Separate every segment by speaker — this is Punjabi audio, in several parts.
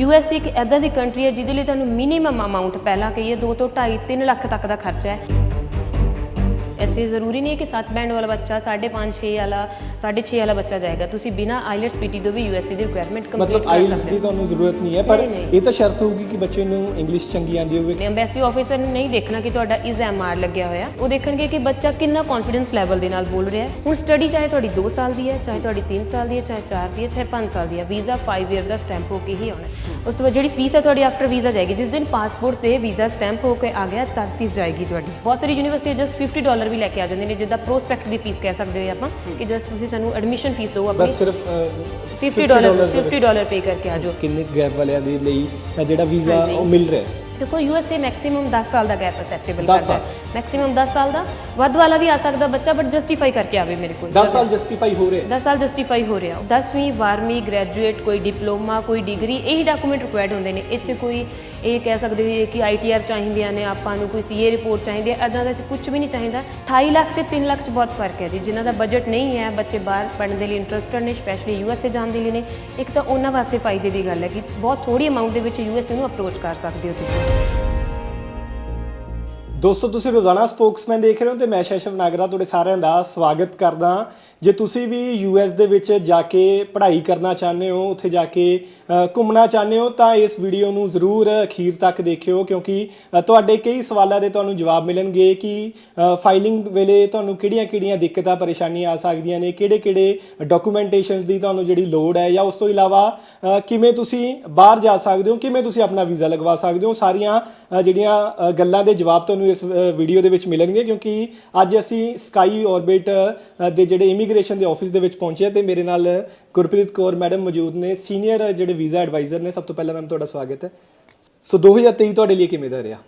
Speaker 1: ਯੂ ਐਸ ਇੱਕ ਐਦਾਂ ਦੀ ਕੰਟਰੀ ਹੈ ਜਿਹਦੇ ਲਈ ਤੁਹਾਨੂੰ ਮਿਨੀਮਮ ਅਮਾਉਂਟ ਪਹਿਲਾਂ ਕਹੀਏ 2 ਤੋਂ 2.5 3 ਲੱਖ ਤੱਕ ਦਾ ਖਰਚਾ ਹੈ। ਇੱਥੇ ਜ਼ਰੂਰੀ ਨਹੀਂ ਹੈ ਕਿ 7 ਬੈਂਡ ਵਾਲਾ ਬੱਚਾ 5.5 6 ਵਾਲਾ 6.5 ਵਾਲਾ ਬੱਚਾ ਜਾਏਗਾ। ਤੁਸੀਂ ਬਿਨਾ ਆਈਲਟਸ ਪੀਟੀ ਤੋਂ ਵੀ ਯੂ ਐਸ ਦੀ ਰਿਕੁਆਇਰਮੈਂਟ ਕੰਪਲੀਟ
Speaker 2: ਮਤਲਬ ਆਈਲਟਸ ਦੀ ਤੁਹਾਨੂੰ ਜ਼ਰੂਰਤ ਨਹੀਂ ਹੈ ਪਰ। ਇਹ ਤਾਂ ਸ਼ਰਤ ਹੋਊਗੀ ਕਿ ਬੱਚੇ ਨੂੰ ਇੰਗਲਿਸ਼ ਚੰਗੀ ਆਉਂਦੀ ਹੋਵੇ।
Speaker 1: ਐਮਬੈਸੀ ਆਫੀਸਰ ਨੇ ਨਹੀਂ ਦੇਖਣਾ ਕਿ ਤੁਹਾਡਾ ਇਸ ਆਰ ਲੱਗਿਆ ਹੋਇਆ। ਉਹ ਦੇਖਣਗੇ ਕਿ ਬੱਚਾ ਕਿੰਨਾ ਕੌਨਫੀਡੈਂਸ ਲੈਵਲ ਦੇ ਨਾਲ ਬੋਲ ਰਿਹਾ ਹੈ। ਹੁਣ ਸਟੱਡੀ ਚਾਹੇ ਤੁਹਾਡੀ 2 ਸਾਲ ਦੀ ਹੈ ਚਾਹੇ ਤੁਹਾਡੀ 3 ਸਾਲ ਦੀ ਹੈ ਚਾਹੇ 4 ਦੀ ਹੈ ਚਾਹੇ 5 ਸਾਲ ਦੀ ਹੈ ਵੀਜ਼ਾ 5 ਇਅਰ ਦਾ ਸਟੈਂਪ ਹੋ ਕੇ ਹੀ ਆਉਣਾ। ਉਸ ਤੋਂ ਬਾਅਦ ਜਿਹੜੀ ਫੀਸ ਹੈ ਤੁਹਾਡੀ ਆਫਟਰ ਵੀਜ਼ਾ ਜਾਏਗੀ ਜਿਸ ਦਿਨ ਪਾਸਪੋਰਟ ਤੇ ਵੀਜ਼ਾ ਸਟੈਂਪ ਹੋ ਕੇ ਆ ਗਿਆ ਤਦ ਫੀਸ ਜਾਏਗੀ ਤੁਹਾਡੀ। ਬਹੁਤ ਸਾਰੀ ਯੂਨੀਵਰਸਿਟੀ ਜਸਟ 50 ਡਾਲਰ ਵੀ ਲੈ ਕੇ ਆ ਜਾਂਦੇ ਨੇ ਜਿੱਦਾਂ ਪ੍ਰੋਸਪੈਕਟ ਦੀ ਫੀਸ ਕਹਿ ਸਕਦੇ ਹੋ ਆਪਾਂ ਕਿ ਜਸਟ ਤੁਸੀਂ ਸਾਨੂੰ ਐਡਮਿਸ਼ਨ ਫੀਸ ਦਿਓ ਆਪਣੀ।
Speaker 2: ਬਸ ਸਿਰਫ ਅਹ,
Speaker 1: 50 ਡਾਲਰ
Speaker 2: ਦੇ ਵਿੱਚ
Speaker 1: 50 ਡਾਲਰ ਪੇ ਕਰਕੇ ਆ ਜਾਓ।
Speaker 2: ਕਿੰਨੇ ਗੈਪ ਵਾਲਿਆਂ ਦੇ ਲਈ ਜਿਹੜਾ ਵੀਜ਼ਾ। ਉਹ ਮਿਲ ਰਿਹਾ ਹੈ?
Speaker 1: ਦੇਖੋ ਯੂਐਸਏ ਮੈਕਸਿਮਮ 10 ਸਾਲ ਦਾ ਗੈਪ ਅਸੈਪਟੇਬਲ
Speaker 2: 10
Speaker 1: ਕਰਦਾ ਹੈ। ਮੈਕਸਿਮਮ 10 ਸਾਲ ਦਾ। ਵੱਧ ਵਾਲਾ ਵੀ ਆ ਸਕਦਾ ਬੱਚਾ ਬਟ ਜਸਟੀਫਾਈ ਕਰਕੇ ਆਵੇ ਮੇਰੇ ਕੋਲ।
Speaker 2: 10 ਸਾਲ ਜਸਟੀਫਾਈ ਹੋ ਰਿਹਾ ਹੈ।
Speaker 1: 10 ਸਾਲ ਜਸਟੀਫਾਈ ਹੋ ਰਿਹਾ। 10ਵੀਂ 12ਵੀਂ ਗ੍ਰੈਜੂਏਟ ਕੋਈ ਡਿਪਲੋਮਾ ਕੋਈ ਡਿਗਰੀ ਇਹੀ ਡਾਕੂਮੈਂਟ ਰਿਕੁਆਇਰਡ ਹੁੰਦੇ ਨੇ। ਇੱਥੇ ਕੋਈ ਇਹ ਕਹਿ ਸਕਦੇ ਹੋ ਕਿ ਆਈਟੀਆਰ ਚਾਹੀਦੀਆਂ ਨੇ, ਆਪਾਂ ਨੂੰ ਕੋਈ ਸੀਏ ਰਿਪੋਰਟ ਚਾਹੀਦੀ ਹੈ ਅਦਾਂ ਦਾ ਕੁਝ ਵੀ ਨਹੀਂ ਚਾਹੀਦਾ। 28 ਲੱਖ ਤੇ 3 ਲੱਖ ਚ ਬਹੁਤ ਫ਼ਰਕ ਹੈ ਜੀ, ਜਿਨ੍ਹਾਂ ਦਾ ਬਜਟ ਨਹੀਂ ਹੈ, ਬੱਚੇ ਬਾਹਰ ਪੜ੍ਹਨ ਦੇ ਲਈ ਇੰਟਰਸਟਡ ਨੇ ਸਪੈਸ਼ਲੀ ਯੂਐਸਏ ਜਾਣ ਦੇ ਲਈ ਨੇ। ਇੱਕ ਤਾਂ ਉਹਨਾਂ ਵਾਸਤੇ ਫਾਇਦੇ ਦੀ ਗੱਲ ਹੈ ਕਿ ਬਹੁਤ ਥੋੜੀ ਅਮਾਉਂਟ ਦੇ ਵਿੱਚ ਯੂਐਸਏ ਨੂੰ ਅਪਰੋਚ ਕਰ ਸਕਦੇ ਹੋ ਤੁਸੀਂ।
Speaker 2: ਦੋਸਤੋ, ਤੁਸੀਂ ਰੋਜ਼ਾਨਾ ਸਪੋਕਸਮੈਨ ਦੇਖ ਰਹੇ ਹੋ ਤੇ ਮੈਂ ਸ਼ੈਸ਼ਵ ਨਾਗਰਾ ਤੁਹਾਡੇ ਸਾਰਿਆਂ ਦਾ ਸਵਾਗਤ ਕਰਦਾ ਜੇ ਤੁਸੀਂ ਵੀ ਯੂਐਸ ਦੇ ਵਿੱਚ ਜਾ ਕੇ ਪੜ੍ਹਾਈ ਕਰਨਾ ਚਾਹੁੰਦੇ ਹੋ, ਉੱਥੇ ਜਾ ਕੇ ਘੁੰਮਣਾ ਚਾਹੁੰਦੇ ਹੋ, ਤਾਂ ਇਸ ਵੀਡੀਓ ਨੂੰ ਜ਼ਰੂਰ ਅਖੀਰ ਤੱਕ ਦੇਖਿਓ, ਕਿਉਂਕਿ ਤੁਹਾਡੇ ਕਈ ਸਵਾਲਾਂ ਦੇ ਤੁਹਾਨੂੰ ਜਵਾਬ ਮਿਲਣਗੇ ਕਿ ਫਾਈਲਿੰਗ ਵੇਲੇ ਤੁਹਾਨੂੰ ਕਿਹੜੀਆਂ-ਕਿਹੜੀਆਂ ਦਿੱਕਤਾਂ, ਪਰੇਸ਼ਾਨੀਆਂ ਆ ਸਕਦੀਆਂ ਨੇ, ਕਿਹੜੇ-ਕਿਹੜੇ ਡਾਕੂਮੈਂਟੇਸ਼ਨਸ ਦੀ ਤੁਹਾਨੂੰ ਜਿਹੜੀ ਲੋੜ ਹੈ, ਜਾਂ ਉਸ ਤੋਂ ਇਲਾਵਾ ਕਿਵੇਂ ਤੁਸੀਂ ਬਾਹਰ ਜਾ ਸਕਦੇ ਹੋ, ਕਿਵੇਂ ਤੁਸੀਂ ਆਪਣਾ ਵੀਜ਼ਾ ਲਗਵਾ ਸਕਦੇ ਹੋ, ਸਾਰੀਆਂ ਜਿਹੜੀਆਂ ਗੱਲਾਂ ਦੇ ਜਵਾਬ ਤੁਹਾਨੂੰ ਇਸ ਵੀਡੀਓ ਦੇ ਵਿੱਚ ਮਿਲਣਗੇ ਕਿਉਂਕਿ ਅੱਜ ਅਸੀਂ ਸਕਾਈ ਆਰਬਿਟ ਦੇ ਜਿਹੜੇ ਇਮੀਗ੍ਰੇਸ਼ਨ ਦੇ ਆਫਿਸ ਦੇ ਵਿੱਚ ਪਹੁੰਚੇ ਹਾਂ ਤੇ ਮੇਰੇ ਨਾਲ ਗੁਰਪ੍ਰੀਤ ਕੌਰ ਮੈਡਮ ਮੌਜੂਦ ਨੇ ਸੀਨੀਅਰ ਜਿਹੜੇ ਵੀਜ਼ਾ ਐਡਵਾਈਜ਼ਰ ਨੇ, ਸਭ ਤੋਂ ਪਹਿਲਾਂ ਮੈਮ ਤੁਹਾਡਾ ਸਵਾਗਤ ਹੈ। ਸੋ 2023 ਤੁਹਾਡੇ ਲਈ ਕਿਵੇਂ ਦਾ ਰਿਹਾ?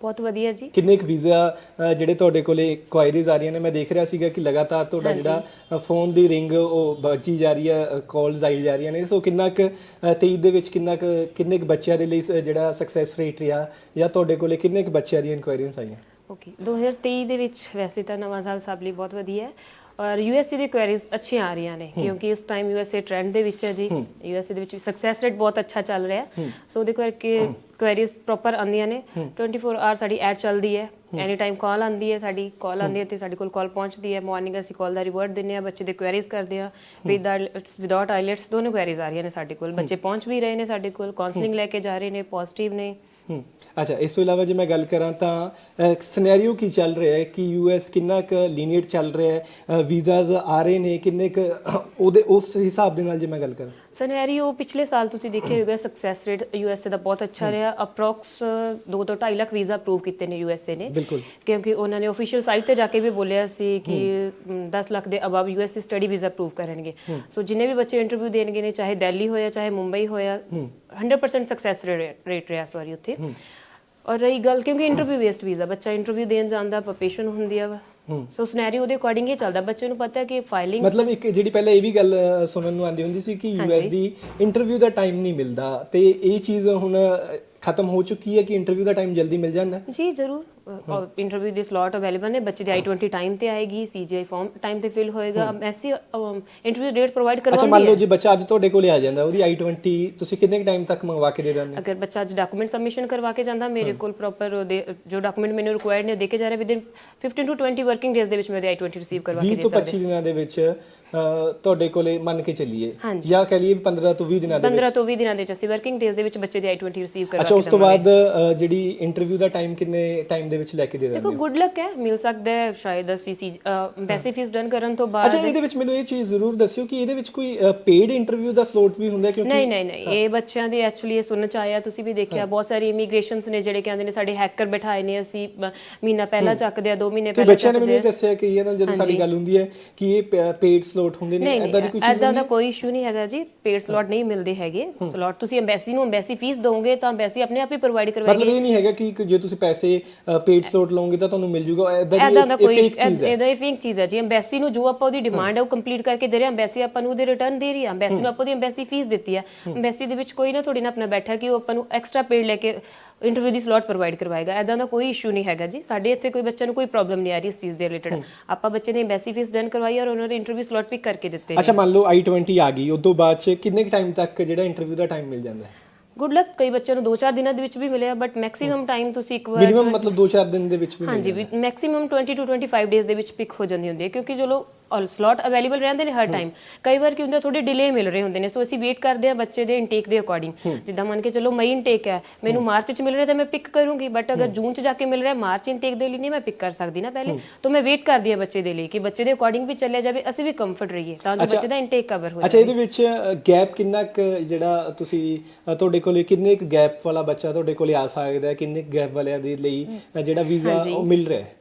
Speaker 1: ਬਹੁਤ ਵਧੀਆ ਜੀ।
Speaker 2: ਕਿੰਨੇ ਕੁ ਵੀਜ਼ਾ ਅ, ਜਿਹੜੇ ਤੁਹਾਡੇ ਕੋਲੇ ਕੁਆਇਰੀਜ਼ ਆ ਰਹੀਆਂ ਨੇ? ਮੈਂ ਦੇਖ ਰਿਹਾ ਸੀਗਾ ਕਿ ਲਗਾਤਾਰ ਤੁਹਾਡਾ ਜਿਹੜਾ ਫੋਨ ਦੀ ਰਿੰਗ ਉਹ ਵੱਜੀ ਜਾ ਰਹੀ ਹੈ ਕਾਲਸ ਆਈ ਜਾ ਰਹੀਆਂ ਨੇ। ਸੋ ਕਿੰਨਾ ਕੁ ਅ, 23 ਦੇ ਵਿੱਚ ਕਿੰਨਾ ਕੁ ਕਿੰਨੇ ਕੁ ਬੱਚਿਆਂ ਦੇ ਲਈ ਸ- ਜਿਹੜਾ ਸਕਸੈਸ ਰੇਟ ਰਿਹਾ? ਜਾਂ ਤੁਹਾਡੇ ਕੋਲੇ ਕਿੰਨੇ ਕੁ ਬੱਚਿਆਂ ਦੀਆਂ ਇਨਕੁਆਇਰੀਜ਼ ਆਈਆਂ?
Speaker 1: ਓਕੇ 2023 ਦੇ ਵਿੱਚ ਵੈਸੇ ਤਾਂ ਨਵਾਂ ਸਾਲ ਸਭ ਲਈ ਬਹੁਤ ਵਧੀਆ ਹੈ। ਔਰ ਯੂਐਸਏ ਦੀ ਕੁਐਰੀਜ਼ ਅੱਛੀਆਂ ਆ ਰਹੀਆਂ ਨੇ ਕਿਉਂਕਿ ਇਸ ਟਾਈਮ ਯੂਐਸਏ ਟ੍ਰੈਂਡ ਦੇ ਵਿੱਚ ਹੈ ਜੀ। ਯੂਐਸਏ ਦੇ ਵਿੱਚ ਸਕਸੈਸ ਰੇਟ ਬਹੁਤ ਅੱਛਾ ਚੱਲ ਰਿਹਾ। ਹੈ। ਸੋ ਉਹਦੇ ਕਰਕੇ ਕੁਐਰੀਜ਼ ਪ੍ਰੋਪਰ ਆਉਂਦੀਆਂ ਨੇ। 24 ਆਵਰ ਸਾਡੀ ਐਡ ਚੱਲਦੀ ਹੈ। ਐਨੀ ਟਾਈਮ ਕਾਲ ਆਉਂਦੀ ਹੈ ਸਾਡੀ ਕਾਲ ਆਉਂਦੀ ਹੈ ਤੇ ਸਾਡੇ ਕੋਲ ਕਾਲ ਪਹੁੰਚਦੀ ਹੈ। ਮਾਰਨਿੰਗ ਅਸੀਂ ਕਾਲ ਦਾ ਰਿਵਰਟ ਦਿੰਦੇ ਆ ਬੱਚੇ ਦੇ ਕੁਐਰੀਜ਼ ਕਰਦੇ ਆ ਵਿਦ ਵਿਦਆਊਟ ਆਈਲੈਟਸ ਦੋਨੋਂ ਕੁਐਰੀਜ਼ ਆ ਰਹੀਆਂ ਨੇ ਸਾਡੇ ਕੋਲ। ਬੱਚੇ ਪਹੁੰਚ ਵੀ ਰਹੇ ਨੇ ਸਾਡੇ ਕੋਲ ਕਾਉਂਸਲਿੰਗ ਲੈ ਕੇ ਜਾ ਰਹੇ ਨੇ ਪੋਜ਼ਿਟਿਵ ਨੇ।
Speaker 2: ਹੂੰ। ਅੱਛਾ, ਇਸ ਤੋਂ ਇਲਾਵਾ ਜੇ ਮੈਂ ਗੱਲ ਕਰਾਂ ਤਾਂ ਸਿਨੈਰੀਓ ਕੀ ਚੱਲ ਰਿਹਾ ਹੈ ਕਿ ਯੂਐਸ ਕਿੰਨਾ ਕੁ ਲੀਨੀਅਰ ਚੱਲ ਰਿਹਾ ਹੈ ਵੀਜ਼ਾਸ ਆ ਰਹੇ ਨੇ, ਕਿੰਨੇ ਕੁ ਉਹਦੇ, ਉਸ ਹਿਸਾਬ ਦੇ ਨਾਲ ਜੇ ਮੈਂ ਗੱਲ ਕਰਾਂ।
Speaker 1: ਸਿਨੈਰੀਓ ਪਿਛਲੇ ਸਾਲ ਤੁਸੀਂ ਦੇਖਿਆ ਹੋਵੇਗਾ ਸਕਸੈਸ ਰੇਟ ਯੂਐਸਏ ਦਾ ਬਹੁਤ ਅੱਛਾ ਰਿਹਾ। ਅਪਰੋਕਸ 2 ਤੋਂ 2.5 ਲੱਖ ਵੀਜ਼ਾ ਅਪਰੂਵ ਕੀਤੇ ਨੇ ਯੂਐਸਏ ਨੇ।
Speaker 2: ਬਿਲਕੁਲ।
Speaker 1: ਕਿਉਂਕਿ ਉਹਨਾਂ ਨੇ ਅਫੀਸ਼ੀਅਲ ਸਾਈਟ ਤੇ ਜਾ ਕੇ ਵੀ ਬੋਲਿਆ ਸੀ ਕਿ ਮ, 10 ਲੱਖ ਦੇ above USA study visa approve ਕਰਨਗੇ। ਸੋ ਜਿੰਨੇ ਵੀ ਬੱਚੇ ਇੰਟਰਵਿਊ ਦੇਣਗੇ ਨੇ ਚਾਹੇ ਦਿੱਲੀ ਹੋਇਆ ਚਾਹੇ ਮੁੰਬਈ ਹੋਇਆ 100% ਸਕਸੈਸ ਰੇਟ ਰਿਹਾ ਸੌਰੀ ਉੱਥੇ। ਔਰ ਰਹੀ ਗੱਲ ਕਿਉਂਕਿ ਇੰਟਰਵਿਊ ਬੇਸਡ ਵੀਜ਼ਾ ਬੱਚਾ ਇੰਟਰਵਿਊ ਦੇਣ ਜਾਂਦਾ ਪ੍ਰੋਪੇਸ਼ਨ ਹੁੰਦੀ ਆ ਸੋ ਸਿਨੈਰੀਓ ਦੇ ਅਕੋਰਡਿੰਗ ਹੀ ਚੱਲਦਾ। ਬੱਚੇ ਨੂੰ ਪਤਾ ਹੈ ਕਿ ਫਾਈਲਿੰਗ
Speaker 2: ਮਤਲਬ ਇੱਕ ਜਿਹੜੀ ਪਹਿਲਾਂ ਇਹ ਵੀ ਗੱਲ ਸੁਣਨ ਨੂੰ ਆਉਂਦੀ ਹੁੰਦੀ ਸੀ ਕਿ ਯੂਐਸ ਦੀ ਇੰਟਰਵਿਊ ਦਾ ਟਾਈਮ ਨਹੀਂ ਮਿਲਦਾ। ਤੇ ਇਹ ਚੀਜ਼ ਹੁਣ ਖਤਮ ਹੋ ਚੁੱਕੀ ਹੈ ਕਿ ਇੰਟਰਵਿਊ ਦਾ ਟਾਈਮ ਜਲਦੀ ਮਿਲ ਜਾਂਦਾ?
Speaker 1: ਜੀ ਜ਼ਰੂਰ। ਇੰਟਰਵਿਊ ਦੀ ਸਲੋਟ ਅਵੇਲੇਬਲ ਨੇ ਬੱਚੇ ਦੀ i20 ਟਾਈਮ ਤੇ ਆਏਗੀ ਸੀਜੀਆਈ ਫਾਰਮ ਟਾਈਮ ਤੇ ਫਿਲ ਹੋਏਗਾ ਐਸੀ ਇੰਟਰਵਿਊ ਡੇਟ ਪ੍ਰੋਵਾਈਡ
Speaker 2: ਅੱਛਾ
Speaker 1: ਕਰਵਾਉਂਦੀ
Speaker 2: ਮੰਨ
Speaker 1: ਹੈ।
Speaker 2: ਲਓ ਜੇ ਬੱਚਾ ਅੱਜ ਤੁਹਾਡੇ ਕੋਲੇ ਆ ਜਾਂਦਾ ਉਹਦੀ i20 ਤੁਸੀਂ ਕਿੰਨੇ ਟਾਈਮ ਤੱਕ ਮੰਗਵਾ ਕੇ ਦੇ ਦਿੰਦੇ?
Speaker 1: ਅਗਰ ਬੱਚਾ ਅੱਜ ਡਾਕੂਮੈਂਟ ਸਬਮਿਸ਼ਨ ਕਰਵਾ ਕੇ ਜਾਂਦਾ ਮੇਰੇ ਕੋਲ ਪ੍ਰੋਪਰ ਜੋ ਡਾਕੂਮੈਂਟ ਮੈਨੂੰ ਰਿਕੁਆਇਰਡ ਨੇ ਦੇ ਕੇ ਜਾ ਰਿਹਾ ਵਿਦਿਨ 15 ਟੂ 20 ਵਰਕਿੰਗ ਡੇਜ਼ ਦੇ ਵਿੱਚ ਮੈਂ ਉਹਦੀ i20 ਰਿਸੀਵ ਕਰਵਾ ਕੇ
Speaker 2: 20
Speaker 1: ਦੇ
Speaker 2: ਤੋਂ
Speaker 1: ਸਕਦਾ
Speaker 2: 25 ਦਿਨਾਂ ਦੇ ਵਿੱਚ ਤੁਹਾਡੇ ਕੋਲੇ ਮੰਨ ਕੇ ਚੱਲੀਏ।
Speaker 1: ਹਾਂਜੀ।
Speaker 2: ਜਾਂ ਕਹ ਲਈਏ ਵੀ 15 ਤੋਂ 20 ਦਿਨਾਂ ਦੇ
Speaker 1: 15 ਤੋਂ 20 ਦਿਨਾਂ ਦੇ ਵਿੱਚ ਅਸੀਂ ਵਰਕਿੰਗ ਡੇਜ਼ ਦੇ ਵਿੱਚ ਬੱਚੇ ਦੀ i20 ਰਿਸੀਵ ਕਰਵਾ
Speaker 2: ਅੱਛਾ
Speaker 1: ਕੇ
Speaker 2: ਉਸ ਤੋਂ ਬਾਅਦ ਅ, ਜਿਹੜੀ ਇੰਟਰਵਿਊ ਦਾ ਟਾਈਮ ਕਿੰਨੇ ਟਾਈਮ ਦੇ ਵਿੱਚ ਲੈ ਕੇ ਦੇ ਦਿੰਦੇ
Speaker 1: ਦੇਖੋ ਗੁੱਡ ਲੱਕ ਹੈ ਮਿਲ ਸਕਦਾ ਹੈ ਸ਼ਾਇਦ ਅਸੀਂ ਸੀ ਫੀਸ ਡਨ ਕਰਨ ਤੋਂ ਬਾਅਦ
Speaker 2: ਅੱਛਾ ਇਹਦੇ ਵਿੱਚ ਮੈਨੂੰ ਇਹ ਚੀਜ਼ ਜ਼ਰੂਰ ਦੱਸਿਓ ਕਿ ਇਹਦੇ ਵਿੱਚ ਕੋਈ ਪੇਡ ਇੰਟਰਵਿਊ ਦਾ ਸਲੋਟ ਵੀ ਹੁੰਦਾ ਹੈ ਕਿਉਂਕਿ
Speaker 1: ਨਹੀਂ ਨਹੀਂ ਨਹੀਂ ਇਹ ਬੱਚਿਆਂ ਦੇ ਐਕਚੁਅਲੀ ਇਹ ਸੁਣਨ ਚ ਆਇਆ ਤੁਸੀਂ ਵੀ ਦੇਖਿਆ ਬਹੁਤ ਸਾਰੀ ਇਮੀਗ੍ਰੇਸ਼ਨਸ ਨੇ ਜਿਹੜੇ ਕਹਿੰਦੇ ਨੇ ਸਾਡੇ ਹੈਕਰ ਬਿਠਾਏ ਨੇ ਅਸੀਂ ਅ, ਮਹੀਨਾ ਪਹਿਲਾਂ ਚੱਕਦੇ ਆ 2 ਮਹੀਨੇ
Speaker 2: ਤੇ
Speaker 1: ਪਹਿਲਾਂ
Speaker 2: ਬੱਚਿਆਂ ਨੇ ਮੈਨੂੰ
Speaker 1: ਚੱਕਦੇ
Speaker 2: ਇਹ ਦੱਸਿਆ ਕਿ ਇਹਨਾਂ ਜਦੋਂ ਸਾਡੀ ਗੱਲ ਹੁੰਦੀ ਹੈ ਕਿ ਇਹ ਪੇਡ ਸਲੋਟ ਹੁੰਦੇ ਨੇ
Speaker 1: ਨਹੀਂ
Speaker 2: ਐਦਾਂ ਦੀ ਕੋਈ ਚੀਜ਼
Speaker 1: ਐਦਾਂ ਦਾ ਕੋਈ ਇਸ਼ੂ ਨਹੀਂ ਹੈਗਾ ਜੀ। ਪੇਡ ਸਲੋਟ ਨਹੀਂ ਮਿਲਦੇ ਹੈਗੇ। ਸਲੋਟ ਤੁਸੀਂ ਐਮਬੈਸੀ ਨੂੰ ਐਮਬੈਸੀ ਫੀਸ ਦੋਗੇ ਤਾਂ ਐਮਬੈਸੀ ਆਪਣੇ ਆਪ ਹੀ ਪ੍ਰੋਵਾਈਡ ਕਰਵਾਏਗੀ।
Speaker 2: ਮਤਲਬ ਇਹ ਨਹੀਂ ਹੈਗਾ ਕਿ ਜੇ ਤੁਸੀਂ ਪੈਸੇ ਪੇਡ ਸਲੋਟ ਲਓਗੇ ਤਾਂ ਤੁਹਾਨੂੰ ਮਿਲ ਜੂਗਾ ਐਦਾਂ
Speaker 1: ਐਦਾਂ ਦਾ ਕੋਈ ਇਹਦਾ ਇਹ ਫੇਕ ਚੀਜ਼ ਹੈ ਜੀ। ਐਮਬੈਸੀ ਨੂੰ ਜੋ ਆਪਾਂ ਉਹਦੀ ਡਿਮਾਂਡ ਹੈ ਉਹ ਕੰਪਲੀਟ ਕਰਕੇ ਦੇ ਰਿਹਾ ਐਮਬੈਸੀ ਆਪਾਂ ਨੂੰ ਉਹਦੇ ਰਿਟਰਨ ਦੇ ਰਹੀ ਹੈ। ਐਮਬੈਸੀ ਨੂੰ ਆਪਾਂ ਉਹਦੀ ਐਮਬੈਸੀ ਫੀਸ ਦਿੱਤੀ ਹੈ। ਐਮਬੈਸੀ ਦੇ ਵਿੱਚ ਕੋਈ ਨਾ ਥੋੜੀ ਨਾ ਆਪਣਾ ਬੈਠਾ ਕਿ ਉਹ ਆਪਾਂ ਨੂੰ ਐਕਸਟਰਾ ਪੇਡ ਲੈ ਕੇ ਇੰਟਰਵਿਊ ਦੀ ਸਲੋਟ ਪ੍ਰੋਵਾਈਡ ਕਰਵਾਏਗਾ। ਐਦਾਂ ਦਾ ਕੋਈ ਇਸ਼ੂ ਨਹੀਂ ਹੈਗਾ ਜੀ। ਸਾਡੇ ਇੱਥੇ ਕੋਈ ਬੱਚੇ ਨੂੰ ਕੋਈ ਪ੍ਰੋਬਲਮ ਨਹੀਂ ਆ ਰਹੀ ਇਸ ਚੀਜ਼ ਦੇ ਰਿਲੇਟਡ ਆਪਾਂ ਬੱਚੇ ਦੀ ਐਮਬੈਸੀ ਫੀਸ ਡਨ ਕਰਵਾਈ ਔਰ ਉਹਨਾਂ ਦੇ ਇੰਟਰਵਿਊ ਸਲੋਟ ਪਿਕ ਕਰਕੇ ਦਿੱਤੇ।
Speaker 2: ਅੱਛਾ ਮੰਨ ਲਓ i20 ਆ ਗਈ ਉਸ ਤੋਂ ਬਾਅਦ ਚ ਕਿੰਨੇ ਟਾਈਮ ਤੱਕ ਜਿਹੜਾ ਇੰਟਰਵਿਊ ਦਾ ਟਾਈਮ ਮਿਲ ਜਾਂਦਾ ਹੈ?
Speaker 1: ਗੁੱਡ ਲੱਕ ਕਈ ਬੱਚਿਆਂ ਨੂੰ 2-4 ਦਿਨਾਂ ਦੇ ਵਿੱਚ ਵੀ ਮਿਲਿਆ ਬਟ ਮੈਕਸਿਮਮ ਟਾਈਮ ਤੁਸੀਂ ਇੱਕ ਵਾਰ
Speaker 2: ਮਿਨੀਮਮ ਮਤਲਬ 2-4 ਦਿਨ ਦੇ ਵਿੱਚ ਵੀ
Speaker 1: ਹਾਂਜੀ ਮੈਕਸਿਮਮ 20 ਟੂ 25 ਡੇਜ਼ ਦੇ ਵਿੱਚ ਪਿਕ ਹੋ ਜਾਂਦੀ ਹੁੰਦੀ ਹੈ ਕਿਉਂਕਿ ਚਲੋ ਸਲੋਟ ਅਵੇਲੇਬਲ ਰਹਿੰਦੇ ਨੇ ਹਰ ਟਾਈਮ ਕਈ ਵਾਰ ਕੀ ਹੁੰਦਾ ਥੋੜੇ ਡਿਲੇ ਮਿਲ ਰਹੇ ਹੁੰਦੇ ਨੇ। ਸੋ ਅਸੀਂ ਵੇਟ ਕਰਦੇ ਹਾਂ ਬੱਚੇ ਦੇ ਇਨਟੇਕ ਦੇ ਅਕੋਰਡਿੰਗ ਜਿੱਦਾਂ ਮੰਨ ਕੇ ਚਲੋ ਮਈ ਇਨਟੇਕ ਹੈ ਮੈਨੂੰ ਮਾਰਚ ਚ ਮਿਲ ਰਿਹਾ ਤਾਂ ਮੈਂ ਪਿਕ ਕਰੂੰਗੀ। ਬਟ ਅਗਰ ਜੂਨ ਚ ਜਾ ਕੇ ਮਿਲ ਰਿਹਾ ਮਾਰਚ ਇਨਟੇਕ ਦੇ ਲਈ ਨਹੀਂ ਮੈਂ ਪਿਕ ਕਰ ਸਕਦੀ ਨਾ ਪਹਿਲੇ। ਤਾਂ ਮੈਂ ਵੇਟ ਕਰਦੀ ਹਾਂ ਬੱਚੇ ਦੇ ਲਈ ਕਿ ਬੱਚੇ ਦੇ ਅਕੋਰਡਿੰਗ ਵੀ ਚੱਲਿਆ ਜਾਵੇ ਅਸੀਂ ਵੀ ਕੰਫਰਟ ਰਹੀਏ। ਤਾਂ ਜੋ ਬੱਚੇ ਦਾ ਇਨਟੇਕ ਕਵਰ ਹੋ
Speaker 2: ਅੱਛਾ ਇਹਦੇ ਵਿੱਚ ਗੈਪ ਕਿੰਨਾ ਕੁ ਜਿਹੜਾ ਤੁਸੀਂ ਤੁਹਾਡੇ ਕੋਲੇ ਕਿੰਨੇ ਕੁ ਗੈਪ ਵਾਲਾ ਬੱਚਾ ਤੁਹਾਡੇ ਕੋਲੇ ਆ ਸਕਦਾ ਹੈ? ਕਿੰਨੇ ਗੈਪ ਵਾਲਿਆਂ ਦੇ ਲਈ ਜਿਹੜਾ ਵੀਜ਼ਾ ਉਹ ਮਿਲ ਰਿਹਾ ਹੈ?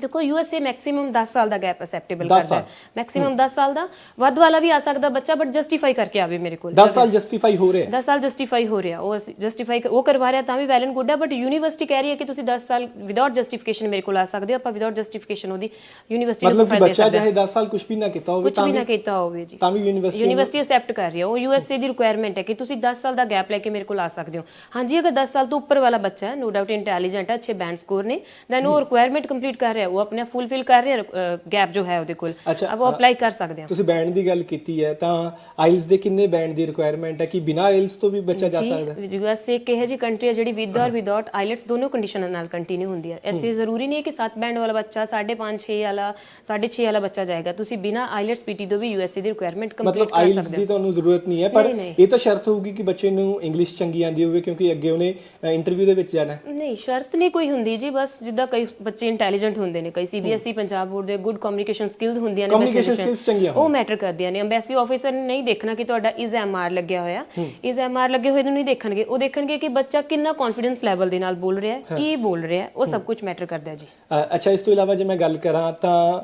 Speaker 1: ਦੇਖੋ ਯੂਐਸਏ ਮੈਕਸਿਮਮ 10 ਸਾਲ ਦਾ ਗੈਪ ਅਸੈਪਟੇਬਲ
Speaker 2: 10
Speaker 1: ਕਰਦਾ। ਹੈ। ਮੈਕਸਿਮਮ 10 ਸਾਲ ਦਾ। ਵੱਧ ਵਾਲਾ ਵੀ ਆ ਸਕਦਾ ਬੱਚਾ ਬਟ ਜਸਟੀਫਾਈ ਕਰਕੇ ਆਵੇ ਮੇਰੇ ਕੋਲ।
Speaker 2: 10 ਸਾਲ ਜਸਟੀਫਾਈ ਹੋ ਰਿਹਾ ਹੈ।
Speaker 1: 10 ਸਾਲ ਜਸਟੀਫਾਈ ਹੋ ਰਿਹਾ। ਉਹ ਜਸਟੀਫਾਈ ਉਹ ਕਰਵਾ ਰਿਹਾ ਤਾਂ ਵੀ ਵੈਲ ਐਂਡ ਗੁੱਡ ਹੈ ਬਟ ਯੂਨੀਵਰਸਿਟੀ ਕਹਿ ਰਹੀ ਹੈ ਕਿ ਤੁਸੀਂ 10 ਸਾਲ ਵਿਦਆਊਟ ਜਸਟੀਫਿਕੇਸ਼ਨ ਮੇਰੇ ਕੋਲ ਆ ਸਕਦੇ ਹੋ। ਆਪਾਂ ਵਿਦਆਊਟ ਜਸਟੀਫਿਕੇਸ਼ਨ ਉਹਦੀ ਯੂਨੀਵਰਸਿਟੀ ਨੂੰ
Speaker 2: ਮਤਲਬ ਕਿ
Speaker 1: ਪ੍ਰੋਫਾਈਲ ਦੇ
Speaker 2: ਬੱਚਾ ਚਾਹੇ 10 ਸਾਲ ਕੁਝ ਵੀ ਨਾ ਕੀਤਾ ਹੋਵੇ
Speaker 1: ਕੁਝ ਵੀ ਨਾ ਕੀਤਾ ਹੋਵੇ ਜੀ।
Speaker 2: ਤਾਂ ਵੀ ਯੂਨੀਵਰਸਿਟੀ
Speaker 1: ਯੂਨੀਵਰਸਿਟੀ ਅਸੈਪਟ ਕਰ ਰਹੀ ਹੈ। ਉਹ ਯੂਐਸਏ ਦੀ ਰਿਕੁਆਇਰਮੈਂਟ ਹੈ ਕਿ ਤੁਸੀਂ 10 ਸਾਲ ਦਾ ਗੈਪ ਲੈ ਕੇ ਮੇਰੇ ਕੋਲ ਆ ਸਕਦੇ ਹੋ। ਹਾਂਜੀ ਅਗਰ 10 ਸਾਲ ਤੋਂ ਉੱਪਰ ਵਾਲਾ ਬੱਚਾ ਹੈ ਨੋ ਡਾਊਟ ਇੰਟੈਲੀਜੈਂਟ ਹੈ ਅੱਛੇ ਬੈਂਡ ਸਕੋਰ ਨੇ ਦੈਨ ਉਹ ਰਿਕੁਆਇਰਮੈਂਟ ਕੰਪਲੀਟ ਕਰ ਰਿਹਾ। ਉਹ ਆਪਣੇ ਫੁੱਲਫਿਲ ਕਰ ਰਿਹਾ ਗੈਪ ਜੋ ਹੈ ਉਹਦੇ ਕੋਲ ਅਬ ਉਹ ਅਪਲਾਈ ਕਰ ਸਕਦੇ ਹਾਂ
Speaker 2: ਤੁਸੀਂ ਬੈਂਡ ਦੀ ਗੱਲ ਕੀਤੀ ਹੈ ਤਾਂ ਆਈਲਸ ਦੇ ਕਿੰਨੇ ਬੈਂਡ ਦੀ ਰਿਕੁਆਇਰਮੈਂਟ ਹੈ ਕਿ ਬਿਨਾ ਆਈਲਸ ਤੋਂ ਵੀ ਬੱਚਾ ਜਾ ਸਕਦਾ ਹੈ?
Speaker 1: ਜੀ ਯੂਐਸਏ ਇੱਕ ਇਹੋ ਜਿਹੀ ਕੰਟਰੀ ਹੈ ਜਿਹੜੀ ਵਿਦ ਔਰ ਵਿਦਆਊਟ ਆਈਲੈਟਸ ਦੋਨੋਂ ਕੰਡੀਸ਼ਨਾਂ ਨਾਲ ਕੰਟੀਨਿਊ ਹੁੰਦੀ ਹੈ। ਇੱਥੇ ਜ਼ਰੂਰੀ ਨਹੀਂ ਹੈ ਕਿ 7 ਬੈਂਡ ਵਾਲਾ ਬੱਚਾ 5.5 6 ਵਾਲਾ 6.5 ਵਾਲਾ ਬੱਚਾ ਜਾਏਗਾ। ਤੁਸੀਂ ਬਿਨਾ ਆਈਲੈਟਸ ਪੀਟੀ ਤੋਂ ਵੀ ਯੂਐਸਏ ਦੀ ਰਿਕੁਆਇਰਮੈਂਟ ਕੰਪਲੀਟ
Speaker 2: ਮਤਲਬ
Speaker 1: ਕਰ ਸਕਦੇ
Speaker 2: ਦੀ ਤੁਹਾਨੂੰ ਜ਼ਰੂਰਤ ਨਹੀਂ ਹੈ ਪਰ। ਇਹ ਤਾਂ ਸ਼ਰਤ ਹੋਊਗੀ ਕਿ ਬੱਚੇ ਨੂੰ ਇੰਗਲਿਸ਼ ਚੰਗੀ ਆਂਦੀ ਹੋਵੇ ਕਿਉਂਕਿ ਅੱਗੇ ਉਹਨੇ ਇੰਟਰਵਿਊ ਦੇ ਵਿੱਚ ਜਾਣਾ ਹੈ।
Speaker 1: ਹੋ ਨਹੀਂ ਸ਼ਰਤ ਨਹੀਂ ਕੋਈ ਹੁੰਦੀ ਜੀ ਬਸ ਜਿੱਦਾਂ ਕਈ ਬੱਚੇ ਇੰਟੈਲੀਜੈਂਟ ਹੁੰਦੇ ਨੇ ਕਈ ਸੀਬੀਐਸਈ ਪੰਜਾਬ ਬੋਰਡ ਦੇ ਗੁੱਡ ਕਮਿਊਨੀਕੇਸ਼ਨ ਸਕਿੱਲਸ ਹੁੰਦੀਆਂ ਨੇ ਦੀਆਂ।
Speaker 2: skills ਚੰਗੀਆਂ
Speaker 1: ਉਹ ਮੈਟਰ ਕਰਦੀਆਂ ਨੇ। ਐਮਬੈਸੀ ਆਫੀਸਰ ਨੇ ਨਹੀਂ ਦੇਖਣਾ ਕਿ ਤੁਹਾਡਾ ਇਜ਼ ਐਮਆਰ ਲੱਗਿਆ ਹੋਇਆ। ਇਜ਼ ਐਮਆਰ ਲੱਗੇ ਹੋਏ ਨੂੰ ਨਹੀਂ ਦੇਖਣਗੇ। ਉਹ ਦੇਖਣਗੇ ਕਿ ਬੱਚਾ ਕਿੰਨਾ ਕੌਨਫੀਡੈਂਸ ਲੈਵਲ ਦੇ ਨਾਲ ਬੋਲ ਰਿਹਾ ਹੈ ਕੀ ਬੋਲ ਰਿਹਾ ਹੈ ਉਹ ਸਭ ਕੁਝ ਮੈਟਰ ਕਰਦਾ ਹੈ ਜੀ।
Speaker 2: ਅੱਛਾ ਇਸ ਤੋਂ ਇਲਾਵਾ ਜੇ ਮੈਂ ਗੱਲ ਕਰਾਂ ਤਾਂ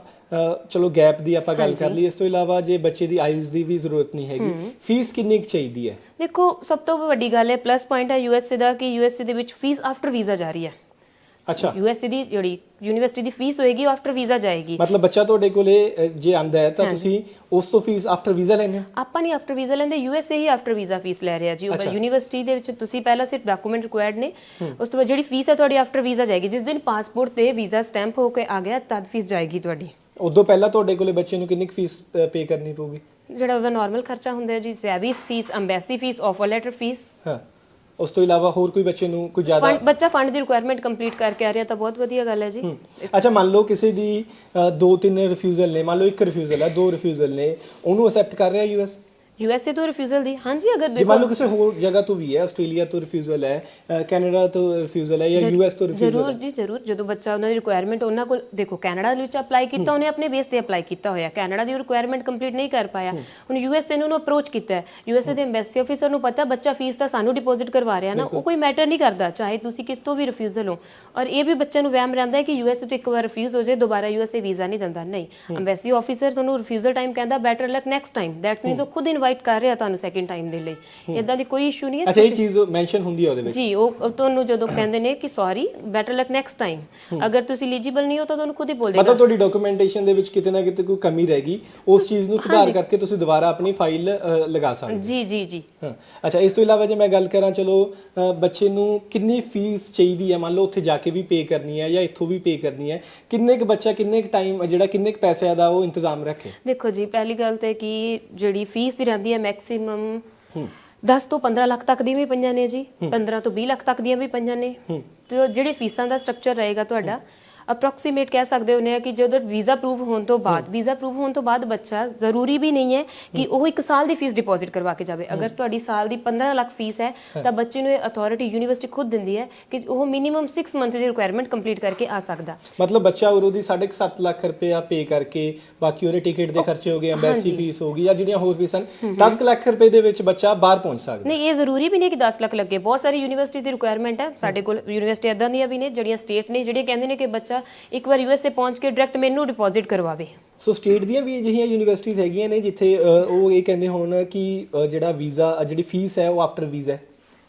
Speaker 2: ਚਲੋ ਗੈਪ ਦੀ ਆਪਾਂ ਗੱਲ ਕਰ ਲਈ ਇਸ ਤੋਂ ਇਲਾਵਾ ਜੇ ਬੱਚੇ ਦੀ ਆਈਲਸ ਦੀ ਵੀ ਜ਼ਰੂਰਤ ਨਹੀਂ ਹੈਗੀ ਫੀਸ ਕਿੰਨੀ ਕੁ ਚਾਹੀਦੀ ਹੈ?
Speaker 1: ਦੇਖੋ ਸਭ ਤੋਂ ਵੱਡੀ ਗੱਲ ਹੈ ਪਲੱਸ ਪੁਆਇੰਟ ਹੈ ਯੂਐਸਏ ਦਾ ਕਿ ਯੂਐਸਏ ਦੇ ਵਿੱਚ ਫੀਸ ਆਫਟਰ ਵੀਜ਼ਾ ਜਾਰੀ ਹੈ।
Speaker 2: ਅੱਛਾ।
Speaker 1: ਯੂਐਸਏ ਦੀ ਜਿਹੜੀ ਯੂਨੀਵਰਸਿਟੀ ਦੀ ਫੀਸ ਹੋਏਗੀ ਆਫਟਰ ਵੀਜ਼ਾ ਜਾਏਗੀ।
Speaker 2: ਮਤਲਬ ਬੱਚਾ ਤੁਹਾਡੇ ਕੋਲੇ ਅ, ਜੇ ਆਂਦਾ ਹੈ ਤਾਂ ਤੁਸੀਂ ਉਸ ਤੋਂ ਫੀਸ ਆਫਟਰ ਵੀਜ਼ਾ ਲੈਂਦੇ ਹੋ?
Speaker 1: ਆਪਾਂ ਨਹੀਂ ਆਫਟਰ ਵੀਜ਼ਾ ਲੈਂਦੇ ਯੂਐਸਏ ਹੀ ਆਫਟਰ ਵੀਜ਼ਾ ਫੀਸ ਲੈ ਰਿਹਾ ਜੀ। ਉਹ ਯੂਨੀਵਰਸਿਟੀ ਦੇ ਵਿੱਚ ਤੁਸੀਂ ਪਹਿਲਾਂ ਸਿਰਫ ਡਾਕੂਮੈਂਟ ਰਿਕੁਆਇਰਡ ਨੇ। ਉਸ ਤੋਂ ਬਾਅਦ ਜਿਹੜੀ ਫੀਸ ਹੈ ਤੁਹਾਡੀ ਆਫਟਰ ਵੀਜ਼ਾ ਜਾਏਗੀ। ਜਿਸ ਦਿਨ ਪਾਸਪੋਰਟ ਤੇ ਵੀਜ਼ਾ ਸਟੈਂਪ ਹੋ ਕੇ ਆ ਗਿਆ ਤਦ ਫੀਸ ਜਾਏਗੀ ਤੁਹਾਡੀ।
Speaker 2: ਉਦੋਂ ਪਹਿਲਾਂ ਤੁਹਾਡੇ ਕੋਲੇ ਬੱਚੇ ਨੂੰ ਕਿੰਨੀ ਫੀਸ ਪੇ ਕਰਨੀ ਪਊਗੀ?
Speaker 1: ਜਿਹੜਾ ਉਹਦਾ ਨਾਰਮਲ ਖਰਚਾ ਹੁੰਦਾ ਹੈ ਜੀ SEVIS fee embassy fee offer letter fee
Speaker 2: ਹਾਂ। ਉਸ ਤੋਂ ਇਲਾਵਾ ਹੋਰ ਕੋਈ ਬੱਚੇ ਨੂੰ ਕੋਈ ਜ਼ਿਆਦਾ
Speaker 1: ਫੰਡ ਬੱਚਾ ਫੰਡ ਦੀ ਰਿਕੁਆਇਰਮੈਂਟ ਕੰਪਲੀਟ ਕਰਕੇ ਆ ਰਿਹਾ ਤਾਂ ਬਹੁਤ ਵਧੀਆ ਗੱਲ ਹੈ ਜੀ।
Speaker 2: ਅੱਛਾ ਮੰਨ ਲਓ ਕਿਸੇ ਦੀ ਅ, ਦੋ ਤਿੰਨ ਰਿਫਿਊਜ਼ਲ ਨੇ ਮੰਨ ਲਓ ਇੱਕ ਰਿਫਿਊਜ਼ਲ ਹੈ ਦੋ ਰਿਫਿਊਜ਼ਲ ਨੇ ਉਹਨੂੰ ਅਸੈਪਟ ਕਰ ਰਿਹਾ ਯੂਐਸ
Speaker 1: ਯੂਐਸਏ ਤੋਂ ਰਿਫਿਊਜ਼ਲ ਦੀ? ਹਾਂਜੀ ਅਗਰ
Speaker 2: ਜੇ ਮੰਨ ਲਓ ਕਿਸੇ ਹੋਰ ਜਗ੍ਹਾ ਤੋਂ ਵੀ ਹੈ ਆਸਟ੍ਰੇਲੀਆ ਤੋਂ ਰਿਫਿਊਜ਼ਲ ਹੈ ਕੈਨੇਡਾ ਤੋਂ ਰਿਫਿਊਜ਼ਲ ਹੈ ਜਾਂ ਯੂਐਸ ਤੋਂ ਰਿਫਿਊਜ਼ਲ
Speaker 1: ਜ਼ਰੂਰ ਜੀ ਜ਼ਰੂਰ। ਜਦੋਂ ਬੱਚਾ ਉਹਨਾਂ ਦੀ ਰਿਕੁਆਇਰਮੈਂਟ ਉਹਨਾਂ ਕੋਲ ਦੇਖੋ ਕੈਨੇਡਾ ਵਿੱਚ ਅਪਲਾਈ ਕੀਤਾ ਉਹਨੇ ਆਪਣੇ ਬੇਸ ਤੇ ਅਪਲਾਈ ਕੀਤਾ ਹੋਇਆ। ਕੈਨੇਡਾ ਦੀ ਰਿਕੁਆਇਰਮੈਂਟ ਕੰਪਲੀਟ ਨਹੀਂ ਕਰ ਪਾਇਆ। ਹੁਣ ਯੂਐਸਏ ਨੂੰ ਉਹਨੂੰ ਅਪਰੋਚ ਕੀਤਾ ਹੈ। ਯੂਐਸਏ ਦੇ ਐਮਬੈਸੀ ਆਫੀਸਰ ਨੂੰ ਪਤਾ ਬੱਚਾ ਫੀਸ ਤਾਂ ਸਾਨੂੰ ਡਿਪੋਜ਼ਿਟ ਕਰਵਾ ਰਿਹਾ ਨਾ ਉਹ ਕੋਈ ਮੈਟਰ ਨਹੀਂ ਕਰਦਾ ਚਾਹੇ ਤੁਸੀਂ ਕਿਸ ਤੋਂ ਵੀ ਰਿਫਿਊਜ਼ਲ ਹੋ। ਔਰ ਇਹ ਵੀ ਬੱਚੇ ਨੂੰ ਵਹਿਮ ਰਹਿੰਦਾ ਹੈ ਕਿ ਯੂਐਸਏ ਤੋਂ ਇੱਕ ਵਾਰ ਰਿਫਿਊਜ਼ ਹੋ ਜਾਏ ਦੁਬਾਰਾ ਯੂਐਸਏ ਵੀਜ਼ਾ ਨਹੀਂ ਦਿੰਦਾ। ਨਹੀਂ ਐਮਬੈਸੀ ਆਫੀਸਰ ਤੁਹਾਨੂੰ ਰਿਫਿਊਜ਼ਲ ਟਾਈਮ ਕਹਿੰਦਾ better luck next time that's means ਉਹ ਖੁਦ ਇਨਵਾਈਟ ਕਰ ਰਿਹਾ ਤੁਹਾਨੂੰ ਸੈਕਿੰਡ ਟਾਈਮ ਦੇ ਲਈ। ਇਦਾਂ ਦੀ ਕੋਈ ਇਸ਼ੂ ਨਹੀਂ ਹੈ
Speaker 2: ਅੱਛਾ ਇਹ ਚੀਜ਼ ਮੈਂਸ਼ਨ ਹੁੰਦੀ ਹੈ ਉਹਦੇ ਵਿੱਚ?
Speaker 1: ਜੀ ਉਹ ਤੁਹਾਨੂੰ ਜਦੋਂ ਕਹਿੰਦੇ ਨੇ ਕਿ sorry better luck next time ਅਗਰ ਤੁਸੀਂ ਐਲੀਜੀਬਲ ਨਹੀਂ ਹੋ ਤਾਂ ਤੁਹਾਨੂੰ ਖੁਦ ਹੀ ਬੋਲ ਦੇਗਾ
Speaker 2: ਮਤਲਬ ਤੁਹਾਡੀ ਡਾਕੂਮੈਂਟੇਸ਼ਨ ਦੇ ਵਿੱਚ ਕਿਤੇ ਨਾ ਕਿਤੇ ਕੋਈ ਕਮੀ ਰਹਿ ਗਈ ਉਸ ਚੀਜ਼ ਨੂੰ ਸੁਧਾਰ ਕਰਕੇ ਤੁਸੀਂ ਦੁਬਾਰਾ ਆਪਣੀ ਫਾਈਲ ਲਗਾ ਸਕਦੇ
Speaker 1: ਜੀ ਜੀ ਜੀ।
Speaker 2: ਅੱਛਾ ਇਸ ਤੋਂ ਇਲਾਵਾ ਜੇ ਮੈਂ ਗੱਲ ਕਰਾਂ ਚਲੋ ਬੱਚੇ ਨੂੰ ਕਿੰਨੀ ਫੀਸ ਚਾਹੀਦੀ ਹੈ? ਮੰਨ ਲਓ ਉੱਥੇ ਜਾ ਕੇ ਵੀ ਪੇ ਕਰਨੀ ਹੈ ਜਾਂ ਇੱਥੋਂ ਵੀ ਪੇ ਕਰਨੀ ਹੈ। ਕਿੰਨੇ ਕੁ ਬੱਚਾ ਕਿੰਨੇ ਕੁ ਟਾਈਮ ਜਿਹੜਾ ਕਿੰਨੇ ਕੁ ਪੈਸਿਆਂ ਦਾ ਉਹ ਇੰਤਜ਼ਾਮ ਰੱਖੇ?
Speaker 1: ਦੇਖੋ ਜੀ ਪਹਿਲੀ ਗੱਲ ਤੇ ਕਿ ਜਿਹੜੀ ਫੀਸ ਦੀ ਰਹਿੰਦੀ ਹੈ ਮੈਕਸਿਮਮ 10 ਤੋਂ 15 ਲੱਖ ਤੱਕ ਦੀਆਂ ਵੀ ਪਈਆਂ ਨੇ ਜੀ 15 ਤੋਂ 20 ਲੱਖ ਤੱਕ ਦੀਆਂ ਵੀ ਪਈਆਂ ਨੇ। ਤੇ ਜਿਹੜੇ ਫੀਸਾਂ ਦਾ ਸਟਰਕਚਰ ਰਹੇਗਾ ਤੁਹਾਡਾ ਅਪਰੋਕਸੀਮੇਟ ਕਹਿ ਸਕਦੇ ਹੋ ਕਿ ਜਦੋਂ ਵੀਜ਼ਾ ਅਪਰੂਵ ਹੋਣ ਤੋਂ ਬਾਅਦ ਵੀਜ਼ਾ ਅਪਰੂਵ ਹੋਣ ਤੋਂ ਬਾਅਦ ਬੱਚਾ ਜ਼ਰੂਰੀ ਵੀ ਨਹੀਂ ਹੈ ਕਿ ਉਹ ਇੱਕ ਸਾਲ ਦੀ ਫੀਸ ਡਿਪੋਜ਼ਿਟ ਕਰਵਾ ਕੇ ਜਾਵੇ। ਅਗਰ ਤੁਹਾਡੀ ਸਾਲ ਦੀ 15 ਲੱਖ ਫੀਸ ਹੈ ਤਾਂ ਬੱਚੇ ਨੂੰ ਇਹ ਅਥਾਰਟੀ ਯੂਨੀਵਰਸਿਟੀ ਖੁਦ ਦਿੰਦੀ ਹੈ ਕਿ ਉਹ ਮਿਨੀਮਮ 6 ਮੰਥ ਦੀ ਰਿਕੁਆਇਰਮੈਂਟ ਕੰਪਲੀਟ ਕਰਕੇ ਆ ਸਕਦਾ।
Speaker 2: ਮਤਲਬ ਬੱਚਾ ਉਰੋਂ ਦੀ 7.5 ਲੱਖ ਰੁਪਇਆ ਪੇ ਕਰਕੇ ਬਾਕੀ ਉਹਦੇ ਟਿਕਟ ਦੇ ਖਰਚੇ ਹੋ ਗਏ ਐਮਬੈਸੀ ਫੀਸ ਹੋ ਗਈ ਜਾਂ ਜਿਹੜੀਆਂ ਹੋਰ ਫੀਸਾਂ ਨੇ 10 ਲੱਖ ਰੁਪਏ ਦੇ ਵਿੱਚ ਬੱਚਾ ਬਾਹਰ ਪਹੁੰਚ ਸਕਦਾ।
Speaker 1: ਨਹੀਂ ਇਹ ਜ਼ਰੂਰੀ ਵੀ ਨਹੀਂ ਕਿ 10 ਲੱਖ ਲੱਗੇ। ਬਹੁਤ ਸਾਰੀ ਯੂਨੀਵਰਸਿਟੀ ਦੀ ਰਿਕੁਆਇਰਮੈਂਟ ਹੈ ਸਾਡੇ ਕੋਲ ਯੂਨੀਵਰਸਿਟੀ ਇਦਾਂ ਦੀਆਂ ਵੀ ਨੇ ਜਿਹੜੀਆਂ ਸਟੇਟ ਨੇ ਜਿਹੜੇ ਕਹਿੰਦੇ ਨੇ ਕਿ ਬੱਚਾ ਇੱਕ ਵਾਰ ਯੂਐਸਏ ਪਹੁੰਚ ਕੇ ਡਾਇਰੈਕਟ ਮੈਨੂੰ ਡਿਪੋਜ਼ਿਟ ਕਰਵਾਵੇ।
Speaker 2: ਸੋ ਸਟੇਟ ਦੀਆਂ ਵੀ ਅਜਿਹੀਆਂ ਯੂਨੀਵਰਸਿਟੀਜ਼ ਹੈਗੀਆਂ ਨੇ ਜਿੱਥੇ ਉਹ ਇਹ ਕਹਿੰਦੇ ਹੋਣ ਕਿ ਜਿਹੜਾ ਵੀਜ਼ਾ ਜਿਹੜੀ ਫੀਸ ਹੈ ਉਹ ਆਫਟਰ ਵੀਜ਼ਾ ਹੈ।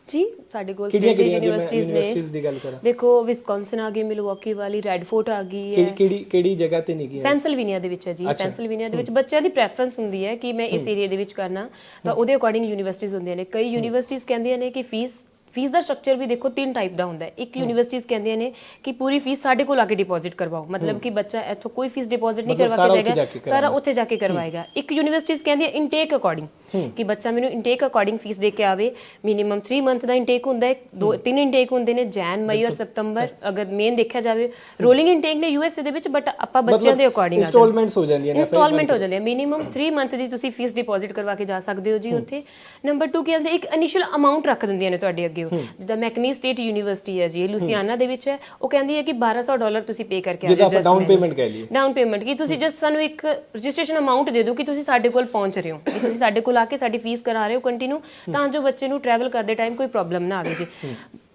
Speaker 1: ਜੀ ਸਾਡੇ ਕੋਲ
Speaker 2: ਮੈਂ
Speaker 1: ਯੂਨੀਵਰਸਿਟੀਜ਼ ਨੇ।
Speaker 2: ਦੀ ਗੱਲ ਕਰਾਂ।
Speaker 1: ਦੇਖੋ ਵਿਸਕੌਨਸਿਨ ਆ ਗਈ ਮਿਲਵਾਕੀ ਵਾਲੀ ਰੈਡਫੋਰਟ ਆ ਗਈ ਹੈ।
Speaker 2: ਕਿਹੜੀ ਕਿਹੜੀ ਜਗ੍ਹਾ ਤੇ ਨਹੀਂ ਗਿਆ?
Speaker 1: ਪੈਂਸਿਲਵੇਨੀਆ ਦੇ ਵਿੱਚ ਹੈ ਜੀ। ਪੈਂਸਿਲਵੇਨੀਆ ਦੇ ਵਿੱਚ ਬੱਚਿਆਂ ਦੀ ਪ੍ਰੈਫਰੈਂਸ ਹੁੰਦੀ ਹੈ ਕਿ ਮੈਂ ਇਸ ਏਰੀਆ ਦੇ ਵਿੱਚ ਕਰਨਾ। ਤਾਂ ਉਹਦੇ ਅਕੋਰਡਿੰਗ ਯੂਨੀਵਰਸਿਟੀਜ਼ ਹੁੰਦੀਆਂ ਨੇ। ਕਈ ਯੂਨੀਵਰਸਿਟੀਜ਼ ਕਹਿੰਦੀਆਂ ਨੇ ਕਿ ਫੀਸ ਫੀਸ ਦਾ ਸਟਰਕਚਰ ਵੀ ਦੇਖੋ ਤਿੰਨ ਟਾਈਪ ਦਾ ਹੁੰਦਾ ਹੈ। ਇੱਕ ਯੂਨੀਵਰਸਿਟੀਜ਼ ਕਹਿੰਦੀਆਂ ਨੇ ਕਿ ਪੂਰੀ ਫੀਸ ਸਾਡੇ ਕੋਲ ਆ ਕੇ ਡਿਪੋਜ਼ਿਟ ਕਰਵਾਓ। ਮਤਲਬ ਕਿ ਬੱਚਾ ਇੱਥੋਂ ਕੋਈ ਫੀਸ ਡਿਪੋਜ਼ਿਟ ਨਹੀਂ ਕਰਵਾ ਕੇ ਜਾਏਗਾ ਸਾਰਾ ਉੱਥੇ ਜਾ ਕੇ ਕਰਵਾਏਗਾ। ਇੱਕ ਯੂਨੀਵਰਸਿਟੀਜ਼ ਕਹਿੰਦੀ ਹੈ ਇਨਟੇਕ ਅਕੋਰਡਿੰਗ ਕਿ ਬੱਚਾ ਮੈਨੂੰ ਇਨਟੇਕ ਅਕੋਰਡਿੰਗ ਫੀਸ ਦੇ ਕੇ ਆਵੇ। ਮਿਨੀਮਮ 3 ਮੰਥ ਦਾ ਇਨਟੇਕ ਹੁੰਦਾ ਹੈ। ਦੋ ਤਿੰਨ ਇਨਟੇਕ ਹੁੰਦੇ ਨੇ ਜੈਨ ਮਈ ਔਰ ਸਤੰਬਰ ਅਗਰ ਮੇਨ ਦੇਖਿਆ ਜਾਵੇ। ਰੋਲਿੰਗ ਇਨਟੇਕ ਨੇ ਯੂਐਸਏ ਦੇ ਵਿੱਚ ਬਟ ਆਪਾਂ ਬੱਚਿਆਂ ਦੇ ਅਕੋਰਡਿੰਗ ਆ
Speaker 2: ਇੰਸਟਾਲਮੈਂਟਸ ਹੋ ਜਾਂਦੀਆਂ ਨੇ ਆਪਾਂ
Speaker 1: ਇੰਸਟਾਲਮੈਂਟ ਹੋ ਜਾਂਦੀ ਹੈ ਮਿਨੀਮਮ 3 ਮੰਥ ਦੀ ਤੁਸੀਂ ਫੀਸ ਡਿਪੋਜ਼ਿਟ ਕਰਵਾ ਕੇ ਜਾ ਸਕਦੇ ਹੋ ਜੀ ਉੱਥੇ। ਨੰਬਰ 2 ਕੀ ਕਹਿੰਦੇ ਇੱਕ ਇਨੀਸ਼ੀਅਲ ਅਮਾਉਂਟ ਰੱਖ ਦਿੰਦੀਆਂ ਨੇ ਤੁਹਾਡੇ ਅੱਗੇ। ਉਹ। ਜਿੱਦਾਂ ਮੈਕਨੀ ਸਟੇਟ ਯੂਨੀਵਰਸਿਟੀ ਹੈ ਜੀ ਇਹ ਲੁਸੀਆਨਾ ਦੇ ਵਿੱਚ ਹੈ। ਉਹ ਕਹਿੰਦੀ ਹੈ ਕਿ 1200 ਡਾਲਰ ਤੁਸੀਂ ਪੇ ਕਰਕੇ ਆ
Speaker 2: ਜਿਹਦਾ
Speaker 1: ਜਾਓ
Speaker 2: ਆਪਾਂ ਡਾਊਨ ਪੇਮੈਂਟ ਕਹਿ ਲਈਏ।
Speaker 1: ਡਾਊਨ ਪੇਮੈਂਟ ਕੀ ਤੁਸੀਂ ਜਸਟ ਸਾਨੂੰ ਇੱਕ ਰਜਿਸਟ੍ਰੇਸ਼ਨ ਅਮਾਉਂਟ ਦੇ ਦਿਓ ਕਿ ਤੁਸੀਂ ਸਾਡੇ ਕੋਲ ਪਹੁੰਚ ਰਹੇ ਹੋ। ਕਿ ਤੁਸੀਂ ਸਾਡੇ ਕੋਲ ਆ ਕੇ ਸਾਡੀ ਫੀਸ ਕਰਾ ਰਹੇ ਹੋ ਕੰਟੀਨਿਊ ਤਾਂ ਜੋ ਬੱਚੇ ਨੂੰ ਟਰੈਵਲ ਕਰਦੇ ਟਾਈਮ ਕੋਈ ਪ੍ਰੋਬਲਮ ਨਾ ਆਵੇ ਜੀ।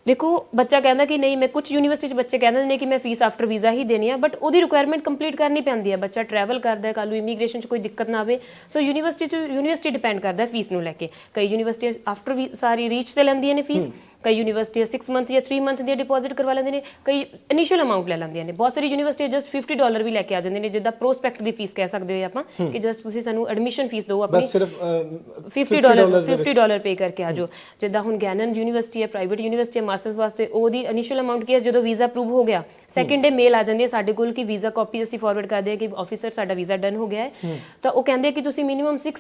Speaker 1: ਦੇਖੋ, ਬੱਚਾ ਕਹਿੰਦਾ ਕਿ ਨਹੀਂ, ਮੈਂ ਕੁਝ ਯੂਨੀਵਰਸਿਟੀ 'ਚ ਬੱਚੇ ਕਹਿੰਦੇ ਨੇ ਕਿ ਮੈਂ ਫੀਸ ਆਫਟਰ ਵੀਜ਼ਾ ਹੀ ਦੇਣੀ ਆ ਬਟ ਉਹਦੀ ਰਿਕੁਆਇਰਮੈਂਟ ਕੰਪਲੀਟ ਕਰਨੀ ਪੈਂਦੀ ਹੈ ਬੱਚਾ ਟਰੈਵਲ ਕਰਦਾ ਹੈ ਕੱਲ੍ਹ ਨੂੰ ਇਮੀਗ੍ਰੇਸ਼ਨ 'ਚ ਕੋਈ ਦਿੱਕਤ ਨਾ ਆਵੇ। ਸੋ ਯੂਨੀਵਰਸਿਟੀ ਤੋਂ ਯੂਨੀਵਰਸਿਟੀ ਡਿਪੈਂਡ ਕਰਦਾ ਫੀਸ ਨੂੰ ਲੈ ਕੇ। ਕਈ ਯੂਨੀਵਰਸਿਟੀ ਆਫਟਰ ਸਾਰੀ ਰੀਚ ਤੇ ਲੈਂਦੀਆਂ ਨੇ ਫੀਸ ਕਈ ਯੂਨੀਵਰਸਿਟੀ 6 ਮੰਥ ਜਾਂ 3 ਮੰਥ ਦੀ ਡਿਪੋਜ਼ਿਟ ਕਰਵਾ ਲੈਂਦੇ ਨੇ ਕਈ ਇਨੀਸ਼ੀਅਲ ਅਮਾਉਂਟ ਲੈ ਲੈਂਦੀਆਂ ਨੇ। ਬਹੁਤ ਸਾਰੀ ਯੂਨੀਵਰਸਿਟੀ ਜਸਟ 50 ਡਾਲਰ ਵੀ ਲੈ ਕੇ ਆ ਜਾਂਦੇ ਨੇ ਜਿੱਦਾਂ ਪ੍ਰੋਸਪੈਕਟ ਦੀ ਫੀਸ ਕਹਿ ਸਕਦੇ ਹੋ ਆਪਾਂ ਕਿ ਜਸਟ ਤੁਸੀਂ ਸਾਨੂੰ ਐਡਮਿਸ਼ਨ ਫੀਸ ਦਿਓ ਆਪਣੀ।
Speaker 2: ਬਸ ਸਿਰਫ ਅਹ,
Speaker 1: 50 ਡਾਲਰ 50 ਡਾਲਰ ਪੇ ਕਰਕੇ ਆ ਜਾਓ। ਜਿੱਦਾਂ ਹੁਣ ਗੈਨਨ ਯੂਨੀਵਰਸਿਟੀ ਹੈ ਪ੍ਰਾਈਵੇਟ ਯੂਨੀਵਰਸਿਟੀ ਹੈ ਮਾਸਟਰਸ ਵਾਸਤੇ ਉਹਦੀ ਇਨੀਸ਼ੀਅਲ ਅਮਾਉਂਟ ਕੀ ਹੈ ਜਦੋਂ ਵੀਜ਼ਾ ਅਪਰੂਵ ਹੋ ਗਿਆ ਸੈਕਿੰਡ ਡੇ ਮੇਲ ਆ ਜਾਂਦੀ ਹੈ ਸਾਡੇ ਕੋਲ ਕਿ ਵੀਜ਼ਾ ਕਾਪੀ ਅਸੀਂ ਫਾਰਵਰਡ ਕਰਦੇ ਹਾਂ ਕਿ ਆਫੀਸਰ ਸਾਡਾ ਵੀਜ਼ਾ ਡਨ ਹੋ ਗਿਆ ਹੈ। ਤਾਂ ਉਹ ਕਹਿੰਦੇ ਕਿ ਤੁਸੀਂ ਮਿਨੀਮਮ 6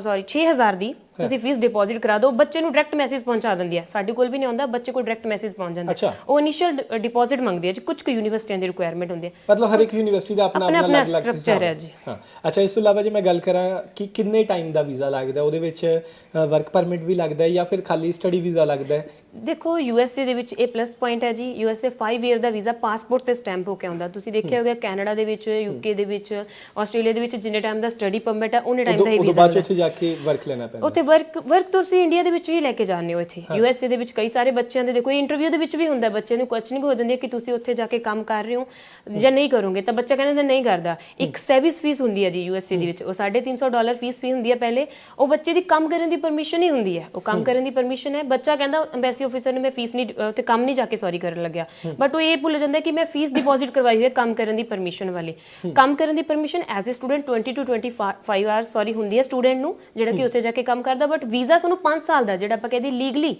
Speaker 1: ਸੌਰੀ 6000 ਦੀ ਤੁਸੀਂ ਫੀਸ ਡਿਪੋਜ਼ਿਟ ਕਰਾ ਦਿਓ ਬੱਚੇ ਨੂੰ ਡਾਇਰੈਕਟ ਮੈਸੇਜ ਪਹੁੰਚਾ ਦਿੰਦੀ ਹੈ। ਸਾਡੇ ਕੋਲ ਵੀ ਨਹੀਂ ਆਉਂਦਾ ਬੱਚੇ ਕੋਲ ਡਾਇਰੈਕਟ ਮੈਸੇਜ ਪਹੁੰਚ ਜਾਂਦਾ। ਉਹ ਇਨੀਸ਼ੀਅਲ ਡਿਪੋਜ਼ਿਟ ਮੰਗਦੀ ਹੈ ਜੀ ਕੁਝ ਕੁ ਯੂਨੀਵਰਸਿਟੀਆਂ ਦੀ ਰਿਕੁਆਇਰਮੈਂਟ ਹੁੰਦੀ ਹੈ
Speaker 2: ਮਤਲਬ ਹਰ ਇੱਕ ਯੂਨੀਵਰਸਿਟੀ ਦਾ ਆਪਣਾ
Speaker 1: ਆਪਣਾ
Speaker 2: ਅਲੱਗ-ਅਲੱਗ
Speaker 1: structure
Speaker 2: ਹਿਸਾਬ
Speaker 1: ਹੈ ਜੀ।
Speaker 2: ਹਾਂ। ਅੱਛਾ ਇਸ ਤੋਂ ਇਲਾਵਾ ਜੇ ਮੈਂ ਗੱਲ ਕਰਾਂ ਕਿ ਕਿੰਨੇ ਟਾਈਮ ਦਾ ਵੀਜ਼ਾ ਲੱਗਦਾ ਉਹਦੇ ਵਿੱਚ ਵਰਕ ਪਰਮਿਟ ਵੀ ਲੱਗਦਾ ਹੈ ਜਾਂ ਫਿਰ ਖਾਲੀ ਸਟੱਡੀ ਵੀਜ਼ਾ ਲੱਗਦਾ ਹੈ?
Speaker 1: ਦੇਖੋ ਯੂਐਸਏ ਦੇ ਵਿੱਚ ਇਹ ਪਲੱਸ ਪੁਆਇੰਟ ਹੈ ਜੀ। ਯੂਐਸਏ 5 ਇਅਰ ਦਾ ਵੀਜ਼ਾ ਪਾਸਪੋਰਟ ਤੇ ਸਟੈਂਪ ਹੋ ਕੇ ਆਉਂਦਾ। ਤੁਸੀਂ ਦੇਖਿਆ ਹੋਵੇਗਾ ਕੈਨੇਡਾ ਦੇ ਵਿੱਚ ਯੂਕੇ ਦੇ ਵਿੱਚ ਆਸਟ੍ਰੇਲੀਆ ਦੇ ਵਿੱਚ ਜਿੰਨੇ ਟਾਈਮ ਦਾ ਸਟੱਡੀ ਪਰਮਿਟ ਹੈ ਉਹਨੇ ਟਾਈਮ ਦਾ ਹੀ ਵੀਜ਼ਾ
Speaker 2: ਬਾਅਦ ਉੱਥੇ ਜਾ ਕੇ ਵਰਕ ਲੈਣਾ ਪੈਂਦਾ।
Speaker 1: ਉੱਥੇ ਵਰਕ ਵਰਕ ਤੁਸੀਂ ਇੰਡੀਆ ਦੇ ਵਿੱਚ ਹੀ ਲੈ ਕੇ ਜਾਂਦੇ ਹੋ ਇੱਥੇ। ਯੂਐਸਏ ਦੇ ਵਿੱਚ ਕਈ ਸਾਰੇ ਬੱਚਿਆਂ ਦੇ ਦੇਖੋ ਇੰਟਰਵਿਊ ਦੇ ਵਿੱਚ ਵੀ ਹੁੰਦਾ ਬੱਚੇ ਨੂੰ ਕੁਐਸਚਨਿੰਗ ਹੋ ਜਾਂਦੀ ਹੈ ਕਿ ਤੁਸੀਂ ਉੱਥੇ ਜਾ ਕੇ ਕੰਮ ਕਰ ਰਹੇ ਹੋ ਜਾਂ ਨਹੀਂ ਕਰੋਗੇ ਤਾਂ ਬੱਚਾ ਕਹਿੰਦਾ ਨਹੀਂ ਕਰਦਾ। ਇੱਕ ਸਰਵਿਸ ਫੀਸ ਹੁੰਦੀ ਹੈ ਜੀ ਯੂਐਸਏ ਦੇ ਵਿੱਚ। ਉਹ 350 ਡਾਲਰ ਫੀਸ ਵੀ ਹੁੰਦੀ ਹੈ ਪਹਿਲੇ। ਉਹ ਬੱਚੇ ਦੀ ਕੰਮ ਕਰਨ ਦੀ ਪਰਮਿਸ਼ਨ ਹੀ ਹੁੰਦੀ ਹੈ। ਉਹ ਕੰਮ ਕਰਨ ਦੀ ਪਰਮਿਸ਼ਨ ਹੈ। ਬੱਚਾ ਕਹਿੰਦਾ ਐਮਬੈਸੀ ਆਫੀਸਰ ਨੂੰ ਮੈਂ ਫੀਸ ਨਹੀਂ ਅਹ ਉੱਥੇ ਕੰਮ ਨਹੀਂ ਜਾ ਕੇ ਸੌਰੀ ਕਰਨ ਲੱਗਿਆ। ਬਟ ਉਹ ਇਹ ਭੁੱਲ ਜਾਂਦਾ ਹੈ ਕਿ ਮੈਂ ਫੀਸ ਡਿਪੋਜ਼ਿਟ ਕਰਵਾਈ ਹੋਈ ਹੈ ਕੰਮ ਕਰਨ ਦੀ ਪਰਮਿਸ਼ਨ ਵਾਲੀ। ਕੰਮ ਕਰਨ ਦੀ permission as a student 20 to 25 hours sorry ਹੁੰਦੀ ਹੈ ਸਟੂਡੈਂਟ ਨੂੰ ਜਿਹੜਾ ਕਿ ਉੱਥੇ ਜਾ ਕੇ ਕੰਮ ਕਰਦਾ ਬਟ ਵੀਜ਼ਾ ਤੁਹਾਨੂੰ 5 ਸਾਲ ਦਾ ਜਿਹੜਾ ਆਪਾਂ ਕਹਿੰਦੇ ਲੀਗਲੀ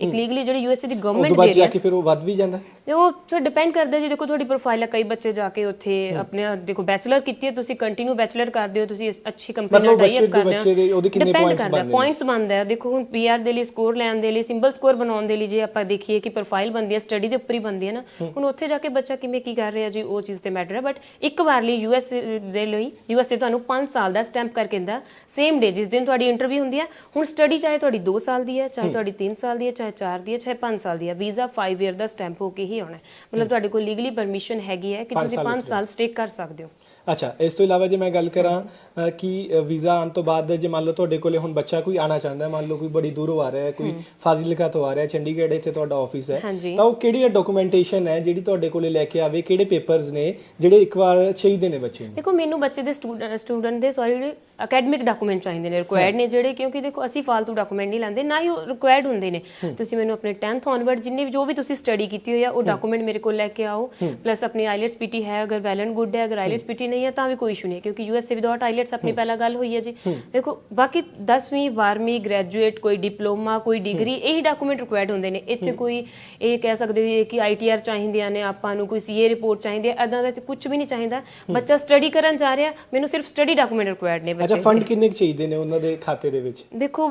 Speaker 1: ਇੱਕ ਲੀਗਲੀ ਜਿਹੜੀ ਯੂਐਸਏ ਦੀ ਗਵਰਨਮੈਂਟ
Speaker 2: ਬਾਅਦ
Speaker 1: ਦੇ ਰਹੀ
Speaker 2: ਜਾ
Speaker 1: ਹੈ
Speaker 2: ਕੇ ਫਿਰ ਉਹ ਵੱਧ ਵੀ ਜਾਂਦਾ? ਹੈ?
Speaker 1: ਤੇ ਉਹ ਸੋ ਡਿਪੈਂਡ ਕਰਦਾ ਜੀ ਦੇਖੋ ਤੁਹਾਡੀ ਪ੍ਰੋਫਾਈਲ ਹੈ ਕਈ ਬੱਚੇ ਜਾ ਕੇ ਉੱਥੇ ਆਪਣੇ ਦੇਖੋ ਬੈਚਲਰ ਕੀਤੀ ਹੈ ਤੁਸੀਂ ਕੰਟੀਨਿਊ ਬੈਚਲਰ ਕਰਦੇ ਹੋ ਤੁਸੀਂ ਅੱਛੀ ਕੰਪਨੀ
Speaker 2: ਮਤਲਬ
Speaker 1: ਨਾਲ
Speaker 2: ਬੱਚੇ
Speaker 1: ਟਾਈ ਅਪ
Speaker 2: ਦੇ
Speaker 1: ਕਰਦੇ
Speaker 2: ਬੱਚੇ ਦੇ ਉਹਦੇ ਕਿੰਨੇ
Speaker 1: Depend
Speaker 2: points
Speaker 1: ਕਰਦਾ
Speaker 2: ਬਣਦੇ ਨੇ?
Speaker 1: ਪੁਆਇੰਟਸ ਬਣਦਾ ਹੈ। ਦੇਖੋ ਹੁਣ ਪੀਆਰ ਦੇ ਲਈ ਸਕੋਰ ਲੈਣ ਦੇ ਲਈ ਸਿੰਬਲ ਸਕੋਰ ਬਣਾਉਣ ਦੇ ਲਈ ਜੇ ਆਪਾਂ ਦੇਖੀਏ ਕਿ ਪ੍ਰੋਫਾਈਲ ਬਣਦੀ ਹੈ ਸਟੱਡੀ ਦੇ ਉੱਪਰ ਹੀ ਬਣਦੀ ਹੈ ਨਾ ਹੁਣ ਉੱਥੇ ਜਾ ਕੇ ਬੱਚਾ ਕਿਵੇਂ ਕੀ ਕਰ ਰਿਹਾ ਜੀ ਉਹ ਚੀਜ਼ ਤੇ ਮੈਟਰ ਹੈ। ਬਟ ਇੱਕ ਵਾਰ ਲਈ ਯੂਐਸ ਦੇ ਲਈ ਯੂਐਸਏ ਤੁਹਾਨੂੰ 5 ਸਾਲ ਦਾ ਸਟੈਂਪ ਕਰਕੇ ਦਿੰਦਾ। ਸੇਮ ਡੇ ਜਿਸ ਦਿਨ ਤੁਹਾਡੀ ਇੰਟਰਵਿਊ ਹੁੰਦੀ ਹੈ ਹੁਣ ਸਟੱਡੀ ਚਾਹੇ ਤੁਹਾਡੀ 2 ਸਾਲ ਦੀ ਹੈ ਚਾਹੇ ਤੁਹਾਡੀ 3 ਸਾਲ ਦੀ ਹੈ ਚਾਹੇ 4 ਦੀ ਹੈ ਚਾਹੇ 5 ਸਾਲ ਦੀ ਹੈ। ਵੀਜ਼ਾ 5 ਇਅਰ ਦਾ ਸਟੈਂਪ ਹੋ ਕੇ ਹੀ ਆਉਣਾ ਹੈ। ਮਤਲਬ ਤੁਹਾਡੇ ਕੋਲ ਲੀਗਲੀ ਪਰਮਿਸ਼ਨ ਹੈਗੀ ਹੈ ਕਿ ਤੁਸੀਂ
Speaker 2: ਸਾਲ
Speaker 1: 5 ਸਾਲ ਸਟੇ ਕਰ ਸਕਦੇ ਹੋ।
Speaker 2: ਅੱਛਾ ਇਸ ਤੋਂ ਇਲਾਵਾ ਜੇ ਮੈਂ ਗੱਲ ਕਰਾਂ ਕਿ ਵੀਜ਼ਾ ਆਉਣ ਤੋਂ ਬਾਅਦ ਜੇ ਮੰਨ ਲਓ ਤੁਹਾਡੇ ਕੋਲੇ ਹੁਣ ਬੱਚਾ ਕੋਈ ਆਣਾ ਚਾਹੁੰਦਾ ਹੈ ਮੰਨ ਲਓ ਕੋਈ ਬੜੀ ਦੂਰੋਂ ਆ ਰਿਹਾ ਹੈ ਕੋਈ ਫਾਜ਼ਿਲਕਾ ਤੋਂ ਆ ਰਿਹਾ ਹੈ ਚੰਡੀਗੜ੍ਹ ਇੱਥੇ ਤੁਹਾਡਾ ਆਫਿਸ ਹੈ। ਤਾਂ ਉਹ ਕਿਹੜੀ ਡਾਕੂਮੈਂਟੇਸ਼ਨ ਹੈ ਜਿਹੜੀ ਤੁਹਾਡੇ ਕੋਲੇ ਲੈ ਕੇ ਆਵੇ ਕਿਹੜੇ ਪੇਪਰਸ ਨੇ ਜਿਹੜੇ ਇੱਕ ਵਾਰ ਚਾਹੀਦੇ ਨੇ ਬੱਚੇ ਨੂੰ?
Speaker 1: ਦੇਖੋ ਮੈਨੂੰ ਬੱਚੇ ਦੇ ਸਟੂਡੈਂਟ ਦੇ ਸੌਰੀ ਅਕੈਡਮਿਕ ਡਾਕੂਮੈਂਟ ਚਾਹੀਦੇ ਨੇ ਰਿਕੁਆਇਰਡ ਨੇ ਜਿਹੜੇ ਕਿਉਂਕਿ ਦੇਖੋ ਅਸੀਂ ਫालतू ਡਾਕੂਮੈਂਟ ਨਹੀਂ ਲਾਂਦੇ ਨਾ ਹੀ ਉਹ ਰਿਕੁਆਇਰਡ ਹੁੰਦੇ ਨੇ। ਤੁਸੀਂ ਮੈਨੂੰ ਆਪਣੇ 10th ਔਨਵਰਡ ਜਿੰਨੇ ਵੀ ਜੋ ਵੀ ਤੁਸੀਂ ਸਟੱਡੀ ਕੀਤੀ ਹੋਈ ਆ ਉਹ ਡਾਕੂਮੈਂਟ ਮੇਰੇ ਕੋਲ ਲੈ ਕੇ ਆਓ। ਪਲੱਸ ਆਪਣੀ ਆਈਲੈਟਸ ਪੀਟੀ ਹੈ ਅਗਰ ਵੈਲ ਐਂਡ ਗੁੱਡ ਹੈ ਅਗਰ ਆਈਲੈਟਸ ਪੀਟੀ ਨਹੀਂ ਹੈ ਤਾਂ ਵੀ ਕੋਈ ਇਸ਼ੂ ਨਹੀਂ ਕਿਉਂਕਿ ਯੂਐਸਏ ਵਿਦਆਊਟ ਆਈਲੈਟਸ ਆਪਣੀ ਪਹਿਲਾਂ ਗੱਲ ਹੋਈ ਹੈ ਜੀ। ਦੇਖੋ ਬਾਕੀ 10ਵੀਂ 12ਵੀਂ ਗ੍ਰੈਜੂਏਟ ਕੋਈ ਡਿਪਲੋਮਾ ਕੋਈ ਡਿਗਰੀ ਇਹੀ ਡਾਕੂਮੈਂਟ ਰਿਕੁਆਇਰਡ ਹੁੰਦੇ ਨੇ। ਇੱਥੇ ਕੋਈ ਇਹ ਕਹਿ ਸਕਦੇ ਹੋ ਕਿ ਆਈਟੀਆਰ ਚਾਹੀਦੀਆਂ ਨੇ ਆਪਾਂ ਨੂੰ ਕੋਈ ਸੀਏ ਰਿਪੋਰਟ ਚਾਹੀਦੀ ਹੈ ਐਦਾਂ ਦਾ ਕੁਝ ਵੀ ਨਹੀਂ ਚਾਹੀਦਾ। ਬੱਚਾ ਸਟੱਡੀ ਕਰਨ ਜਾ ਰਿਹਾ ਮੈਨੂੰ ਸਿਰਫ ਸਟੱਡੀ ਡਾਕੂਮੈਂਟ ਰਿਕੁਆਇਰਡ ਨੇ
Speaker 2: ਅੱਛਾ
Speaker 1: ਬੱਚੇ।
Speaker 2: ਫੰਡ ਕਿੰਨੇ ਚਾਹੀਦੇ ਨੇ ਉਹਨਾਂ ਦੇ ਖਾਤੇ ਦੇ ਵਿੱਚ?
Speaker 1: ਦੇਖੋ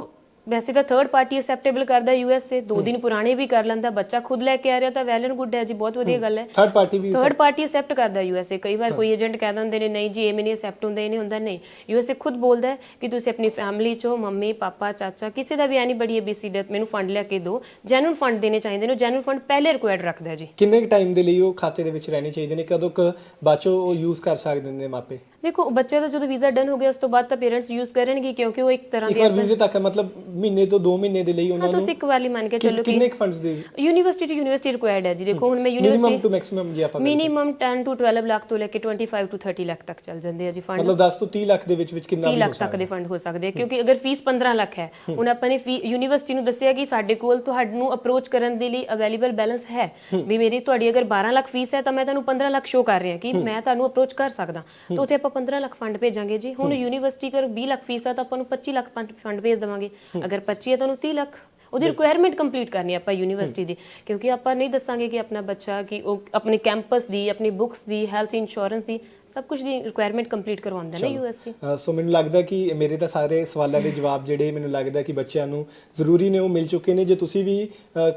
Speaker 1: ਵੈਸੇ ਤਾਂ ਥਰਡ ਪਾਰਟੀ ਅਸੈਪਟੇਬਲ ਕਰਦਾ ਯੂਐਸਏ ਦੋ ਦਿਨ ਪੁਰਾਣੇ ਵੀ ਕਰ ਲੈਂਦਾ ਬੱਚਾ ਖੁਦ ਲੈ ਕੇ ਆ ਰਿਹਾ ਤਾਂ ਵੈਲ ਐਂਡ ਗੁੱਡ ਹੈ ਜੀ ਬਹੁਤ ਵਧੀਆ ਗੱਲ ਹੈ।
Speaker 2: ਥਰਡ ਪਾਰਟੀ ਵੀ
Speaker 1: ਥਰਡ ਪਾਰਟੀ ਅਸੈਪਟ ਕਰਦਾ ਯੂਐਸਏ ਕਈ ਵਾਰ ਕੋਈ ਏਜੰਟ ਕਹਿ ਦਿੰਦੇ ਨੇ ਨਹੀਂ ਜੀ ਇਹ ਮੈਨੂੰ ਅਸੈਪਟ ਹੁੰਦਾ ਇਹ ਨਹੀਂ ਹੁੰਦਾ। ਨਹੀਂ ਯੂਐਸਏ ਖੁਦ ਬੋਲਦਾ ਹੈ ਕਿ ਤੁਸੀਂ ਆਪਣੀ ਫੈਮਿਲੀ ਚੋਂ ਮੰਮੀ ਪਾਪਾ ਚਾਚਾ ਕਿਸੇ ਦਾ ਵੀ ਐਨੀ ਬੜੀ ਏਬੀਸੀ ਡੈਥ ਮੈਨੂੰ ਫੰਡ ਲਿਆ ਕੇ ਦਿਓ ਜੈਨੂਨ ਫੰਡ ਦੇਣੇ ਚਾਹੀਦੇ ਨੇ ਜੈਨੂਨ ਫੰਡ ਪਹਿਲੇ ਰਿਕੁਆਇਰਡ ਰੱਖਦਾ ਹੈ ਜੀ।
Speaker 2: ਕਿੰਨੇ ਟਾਈਮ ਦੇ ਲਈ ਉਹ ਖਾਤੇ ਦੇ ਵਿੱਚ ਰਹਿਣੇ ਚਾਹੀਦੇ ਨੇ? ਕਦੋਂ ਕੁ ਬਾਚੋ ਉਹ ਯੂਜ਼ ਕਰ ਸਕਦੇ ਨੇ ਮਾਪੇ?
Speaker 1: ਦੇਖੋ ਬੱਚੇ ਦਾ ਜਦੋਂ ਵੀਜ਼ਾ ਡਨ ਹੋ ਗਿਆ ਉਸ ਤੋਂ ਬਾਅਦ ਤਾਂ ਪੇਰੈਂਟਸ ਯੂਜ਼ ਕਰਨਗੇ ਕਿਉਂਕਿ ਉਹ ਇੱਕ ਤਰ੍ਹਾਂ
Speaker 2: ਇੱਕ ਵਾਰ ਵੀਜ਼ੇ ਤੱਕ ਹੈ, ਮਤਲਬ ਮਹੀਨੇ ਤੋਂ 2 ਮਹੀਨੇ ਦੇ ਲਈ ਉਹਨਾਂ ਨੂੰ
Speaker 1: ਤੁਸੀਂ ਇੱਕ ਵਾਰ ਲਈ ਮੰਨ ਕੇ ਚੱਲੋ
Speaker 2: ਕਿੰਨੇ
Speaker 1: ਕਿ
Speaker 2: ਕੁ ਫੰਡਸ ਦੇ
Speaker 1: ਯੂਨੀਵਰਸਿਟੀ ਟੂ ਯੂਨੀਵਰਸਿਟੀ ਰਿਕੁਆਇਰਡ ਹੈ ਜੀ। ਦੇਖੋ ਹੁਣ ਮੈਂ
Speaker 2: ਮਿਨੀਮਮ
Speaker 1: ਯੂਨੀਵਰਸਿਟੀ
Speaker 2: ਟੂ ਮੈਕਸਿਮਮ ਜੇ ਆਪਾਂ।
Speaker 1: ਮਿਨੀਮਮ 10 ਟੂ 12 ਲੱਖ ਤੋਂ ਲੈ ਕੇ 25 ਟੂ 30 ਲੱਖ ਤੱਕ ਚੱਲ ਜਾਂਦੇ ਆ ਜੀ ਫੰਡ
Speaker 2: ਮਤਲਬ 10 ਤੋਂ 30 ਲੱਖ ਦੇ ਵਿੱਚ ਵਿੱਚ ਕਿੰਨਾ
Speaker 1: 30
Speaker 2: ਵੀ ਹੋ
Speaker 1: ਲੱਖ ਤੱਕ ਦੇ ਫੰਡ ਹੋ ਸਕਦੇ ਆ ਕਿਉਂਕਿ ਅਗਰ ਫੀਸ 15 ਲੱਖ ਹੈ ਹੁਣ ਆਪਾਂ ਨੇ ਫੀ ਯੂਨੀਵਰਸਿਟੀ ਨੂੰ ਦੱਸਿਆ ਕਿ ਸਾਡੇ ਕੋਲ ਤੁਹਾਨੂੰ ਅਪਰੋਚ ਕਰਨ ਦੇ ਲਈ ਅਵੇਲੇਬਲ ਬੈਲੈਂਸ ਹੈ। ਵੀ ਮੇਰੀ ਤੁਹਾਡੀ ਅਗਰ 12 ਲੱਖ ਫੀਸ ਹੈ ਤਾਂ ਮੈਂ ਤੁਹਾਨੂੰ 15 ਲੱਖ ਸ਼ੋ ਕਰ ਰਿਹਾ ਕਿ ਮੈਂ ਤੁਹਾਨੂੰ ਅਪਰੋਚ ਕਰ ਸਕਦਾ। ਤਾਂ ਉੱਥੇ ਆਪਾਂ 15 ਲੱਖ ਫੰਡ ਭੇਜਾਂਗੇ ਜੀ। ਹੁਣ ਯੂਨੀਵਰਸਿਟੀ ਕਰ 20 ਲੱਖ ਫੀਸ ਹੈ ਤਾਂ ਆਪਾਂ ਨੂੰ 25 ਲੱਖ ਫੰਡ ਭੇਜ ਦੇਵਾਂਗੇ। ਅਗਰ 25 ਹੈ ਤਾਂ ਉਹਨੂੰ 30 ਲੱਖ। ਉਹਦੀ ਰਿਕੁਆਇਰਮੈਂਟ ਕੰਪਲੀਟ ਕਰਨੀ ਆਪਾਂ ਯੂਨੀਵਰਸਿਟੀ ਦੀ। ਕਿਉਂਕਿ ਆਪਾਂ ਨਹੀਂ ਦੱਸਾਂਗੇ ਕਿ ਆਪਣਾ ਬੱਚਾ ਕਿ ਉਹ ਆਪਣੇ ਕੈਂਪਸ ਦੀ ਆਪਣੀ ਬੁੱਕਸ ਦੀ ਹੈਲਥ ਇੰਸ਼ੋਰੈਂਸ ਦੀ ਸਭ ਕੁਝ ਦੀ ਰਿਕੁਆਇਰਮੈਂਟ ਕੰਪਲੀਟ ਕਰਵਾਉਂਦਾ ਨਾ ਯੂਐਸਸੀ
Speaker 2: ਸੋ ਮੈਨੂੰ ਲੱਗਦਾ ਕਿ ਮੇਰੇ ਤਾਂ ਸਾਰੇ ਸਵਾਲਾਂ ਦੇ ਜਵਾਬ ਜਿਹੜੇ ਮੈਨੂੰ ਲੱਗਦਾ ਕਿ ਬੱਚਿਆਂ ਨੂੰ ਜ਼ਰੂਰੀ ਨੇ ਉਹ ਮਿਲ ਚੁੱਕੇ ਨੇ। ਜੇ ਤੁਸੀਂ ਵੀ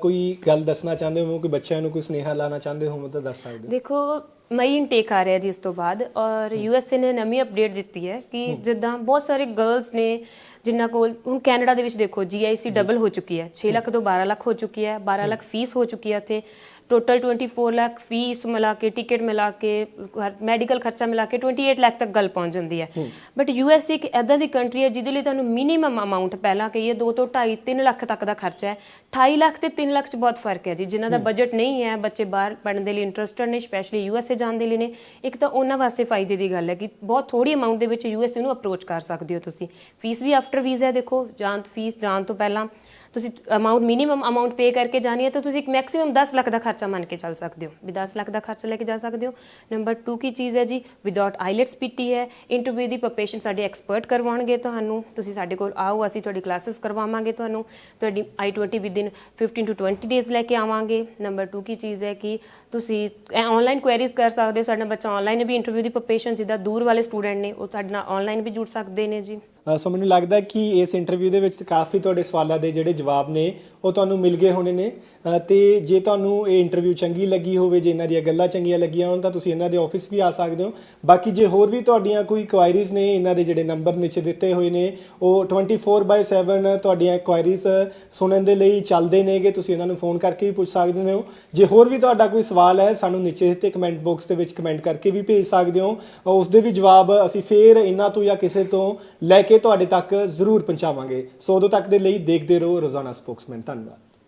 Speaker 2: ਕੋਈ ਗੱਲ ਦੱਸਣਾ ਚਾਹੁੰਦੇ ਹੋ ਕਿ ਬੱਚਿਆਂ ਨੂੰ ਕੋਈ ਸੁਨੇਹਾ ਲਾਣਾ ਚਾਹੁੰਦੇ ਹੋ ਤਾਂ ਦੱਸ ਸਕਦੇ ਹੋ।
Speaker 1: ਦੇਖੋ ਮਈ ਇਨਟੇਕ ਆ ਰਿਹਾ ਜੀ ਇਸ ਤੋਂ ਬਾਅਦ ਔਰ ਯੂਐਸਏ ਨੇ ਨਵੀਂ ਅਪਡੇਟ ਦਿੱਤੀ ਹੈ ਕਿ ਜਿੱਦਾਂ ਬਹੁਤ ਸਾਰੇ ਗਰਲਸ ਨੇ ਜਿਨ੍ਹਾਂ ਕੋਲ ਹੁਣ ਕੈਨੇਡਾ ਦੇ ਵਿੱਚ ਦੇਖੋ ਜੀਆਈਸੀ ਡਬਲ ਹੋ ਚੁੱਕੀ ਹੈ 6 ਲੱਖ ਤੋਂ 12 ਲੱਖ ਹੋ ਚੁੱਕੀ ਹੈ 12 ਲੱਖ ਫੀਸ ਹੋ ਚੁੱਕੀ ਹੈ ਉੱਥੇ। ਟੋਟਲ 24 ਲੱਖ ਫੀਸ ਮਿਲਾ ਕੇ ਟਿਕਟ ਮਿਲਾ ਕੇ ਮੈਡੀਕਲ ਖਰਚਾ ਮਿਲਾ ਕੇ 28 ਲੱਖ ਤੱਕ ਗੱਲ ਪਹੁੰਚ ਜਾਂਦੀ ਹੈ। ਬਟ ਯੂਐਸਏ ਇੱਕ ਐਦਾਂ ਦੀ ਕੰਟਰੀ ਹੈ ਜਿਹਦੇ ਲਈ ਤੁਹਾਨੂੰ ਮਿਨੀਮਮ ਅਮਾਉਂਟ ਪਹਿਲਾਂ ਕਹੀਏ 2 ਤੋਂ 2.5 3 ਲੱਖ ਤੱਕ ਦਾ ਖਰਚਾ ਹੈ। 28 ਲੱਖ ਤੇ 3 ਲੱਖ ਚ ਬਹੁਤ ਫ਼ਰਕ ਹੈ ਜੀ ਜਿਨ੍ਹਾਂ ਦਾ ਬਜਟ ਨਹੀਂ ਹੈ ਬੱਚੇ ਬਾਹਰ ਪੜਨ ਦੇ ਲਈ ਇੰਟਰਸਟਡ ਨੇ ਸਪੈਸ਼ਲੀ ਯੂਐਸਏ ਜਾਣ ਦੇ ਲਈ ਨੇ, ਇੱਕ ਤਾਂ ਉਹਨਾਂ ਵਾਸਤੇ ਫਾਇਦੇ ਦੀ ਗੱਲ ਹੈ ਕਿ ਬਹੁਤ ਥੋੜੀ ਅਮਾਉਂਟ ਦੇ ਵਿੱਚ ਯੂਐਸਏ ਨੂੰ ਅਪਰੋਚ ਕਰ ਸਕਦੇ ਹੋ ਤੁਸੀਂ। ਫੀਸ ਵੀ ਆਫਟਰ ਵੀਜ਼ਾ ਦੇਖੋ, ਜਾਣ ਫੀਸ ਜਾਣ ਤੋਂ ਪਹਿਲਾਂ ਤੁਸੀਂ ਅਮਾਉਂਟ ਮਿਨੀਮਮ ਅਮਾਉਂਟ ਪੇ ਕਰਕੇ ਜਾਣੀ ਹੈ ਤਾਂ ਤੁਸੀਂ ਇੱਕ ਮੈਕਸਿਮਮ 10 ਲੱਖ ਦਾ ਖਰਚਾ ਮੰਨ ਕੇ ਚੱਲ ਸਕਦੇ ਹੋ। ਵੀ 10 ਲੱਖ ਦਾ ਖਰਚਾ ਲੈ ਕੇ ਜਾ ਸਕਦੇ ਹੋ। ਨੰਬਰ 2 ਕੀ ਚੀਜ਼ ਹੈ ਜੀ? ਵਿਦਆਊਟ ਆਈਲੈਟਸ ਪੀਟੀ ਹੈ। ਇੰਟਰਵਿਊ ਦੀ ਪ੍ਰੈਪਰੇਸ਼ਨ ਸਾਡੇ ਐਕਸਪਰਟ ਕਰਵਾਉਣਗੇ ਤੁਹਾਨੂੰ। ਤੁਸੀਂ ਸਾਡੇ ਕੋਲ ਆਓ, ਅਸੀਂ ਤੁਹਾਡੀ ਕਲਾਸਿਸ ਕਰਵਾਵਾਂਗੇ ਤੁਹਾਨੂੰ। ਤੁਹਾਡੀ I20 ਵਿਦਿਨ 15 ਟੂ 20 ਡੇਜ਼ ਲੈ ਕੇ ਆਵਾਂਗੇ। ਨੰਬਰ 2 ਕੀ ਚੀਜ਼ ਹੈ ਕਿ ਤੁਸੀਂ ਆਨਲਾਈਨ ਕੁਐਰੀਜ਼ ਕਰ ਸਕਦੇ ਹੋ, ਸਾਡੇ ਨਾਲ ਬੱਚਾ ਆਨਲਾਈਨ ਵੀ ਇੰਟਰਵਿਊ ਦੀ ਪ੍ਰੈਪਰੇਸ਼ਨ ਜਿੱਦਾਂ ਦੂਰ ਵਾਲੇ ਸਟੂਡੈਂਟ ਨੇ, ਉਹ ਸਾਡੇ ਨਾਲ ਆਨਲਾਈਨ ਵੀ ਜੁੜ ਸਕਦੇ ਨੇ ਜੀ।
Speaker 2: ਸੋ ਮੈਨੂੰ ਲੱਗਦਾ ਕਿ ਇਸ ਇੰਟਰਵਿਊ ਦੇ ਵਿੱਚ ਕਾਫੀ ਤੁਹਾਡੇ ਸਵਾਲਾਂ ਦੇ ਜਿਹੜੇ ਜਵਾਬ ਨੇ ਉਹ ਤੁਹਾਨੂੰ ਮਿਲ ਗਏ ਹੋਣੇ ਨੇ। ਅ, ਤੇ ਜੇ ਤੁਹਾਨੂੰ ਇਹ ਇੰਟਰਵਿਊ ਚੰਗੀ ਲੱਗੀ ਹੋਵੇ ਜੇ ਇਹਨਾਂ ਦੀਆਂ ਗੱਲਾਂ ਚੰਗੀਆਂ ਲੱਗੀਆਂ ਹੋਣ ਤਾਂ ਤੁਸੀਂ ਇਹਨਾਂ ਦੇ ਆਫਿਸ ਵੀ ਆ ਸਕਦੇ ਹੋ। ਬਾਕੀ ਜੇ ਹੋਰ ਵੀ ਤੁਹਾਡੀਆਂ ਕੋਈ ਕੁਆਇਰੀਜ਼ ਨੇ ਇਹਨਾਂ ਦੇ ਜਿਹੜੇ ਨੰਬਰ ਨੀਚੇ ਦਿੱਤੇ ਹੋਏ ਨੇ ਉਹ 24/7 ਤੁਹਾਡੀਆਂ ਕੁਆਇਰੀਜ਼ ਸੁਣਨ ਦੇ ਲਈ ਚੱਲਦੇ ਨੇਗੇ ਤੁਸੀਂ ਇਹਨਾਂ ਨੂੰ ਫੋਨ ਕਰਕੇ ਵੀ ਪੁੱਛ ਸਕਦੇ ਹੋ। ਜੇ ਹੋਰ ਵੀ ਤੁਹਾਡਾ ਕੋਈ ਸਵਾਲ ਹੈ ਸਾਨੂੰ ਨੀਚੇ ਦਿੱਤੇ ਕਮੈਂਟ ਬਾਕਸ ਦੇ ਵਿੱਚ ਕਮੈਂਟ ਕਰਕੇ ਵੀ ਭੇਜ ਸਕਦੇ ਹੋ। ਉਸ ਦੇ ਵੀ ਜਵਾਬ ਅਸੀਂ ਫੇਰ ਇਹਨਾਂ ਤੋਂ ਜਾਂ ਕਿਸੇ ਤੋਂ ਲੈ ਕੇ ਕੇ ਤੁਹਾਡੇ ਤੱਕ ਜ਼ਰੂਰ ਪਹੁੰਚਾਵਾਂਗੇ। ਸੋ ਉਦੋਂ ਤੱਕ ਦੇ ਲਈ ਦੇਖਦੇ ਰਹੋ ਰੋਜ਼ਾਨਾ ਸਪੋਕਸਮੈਨ, ਧੰਨਵਾਦ।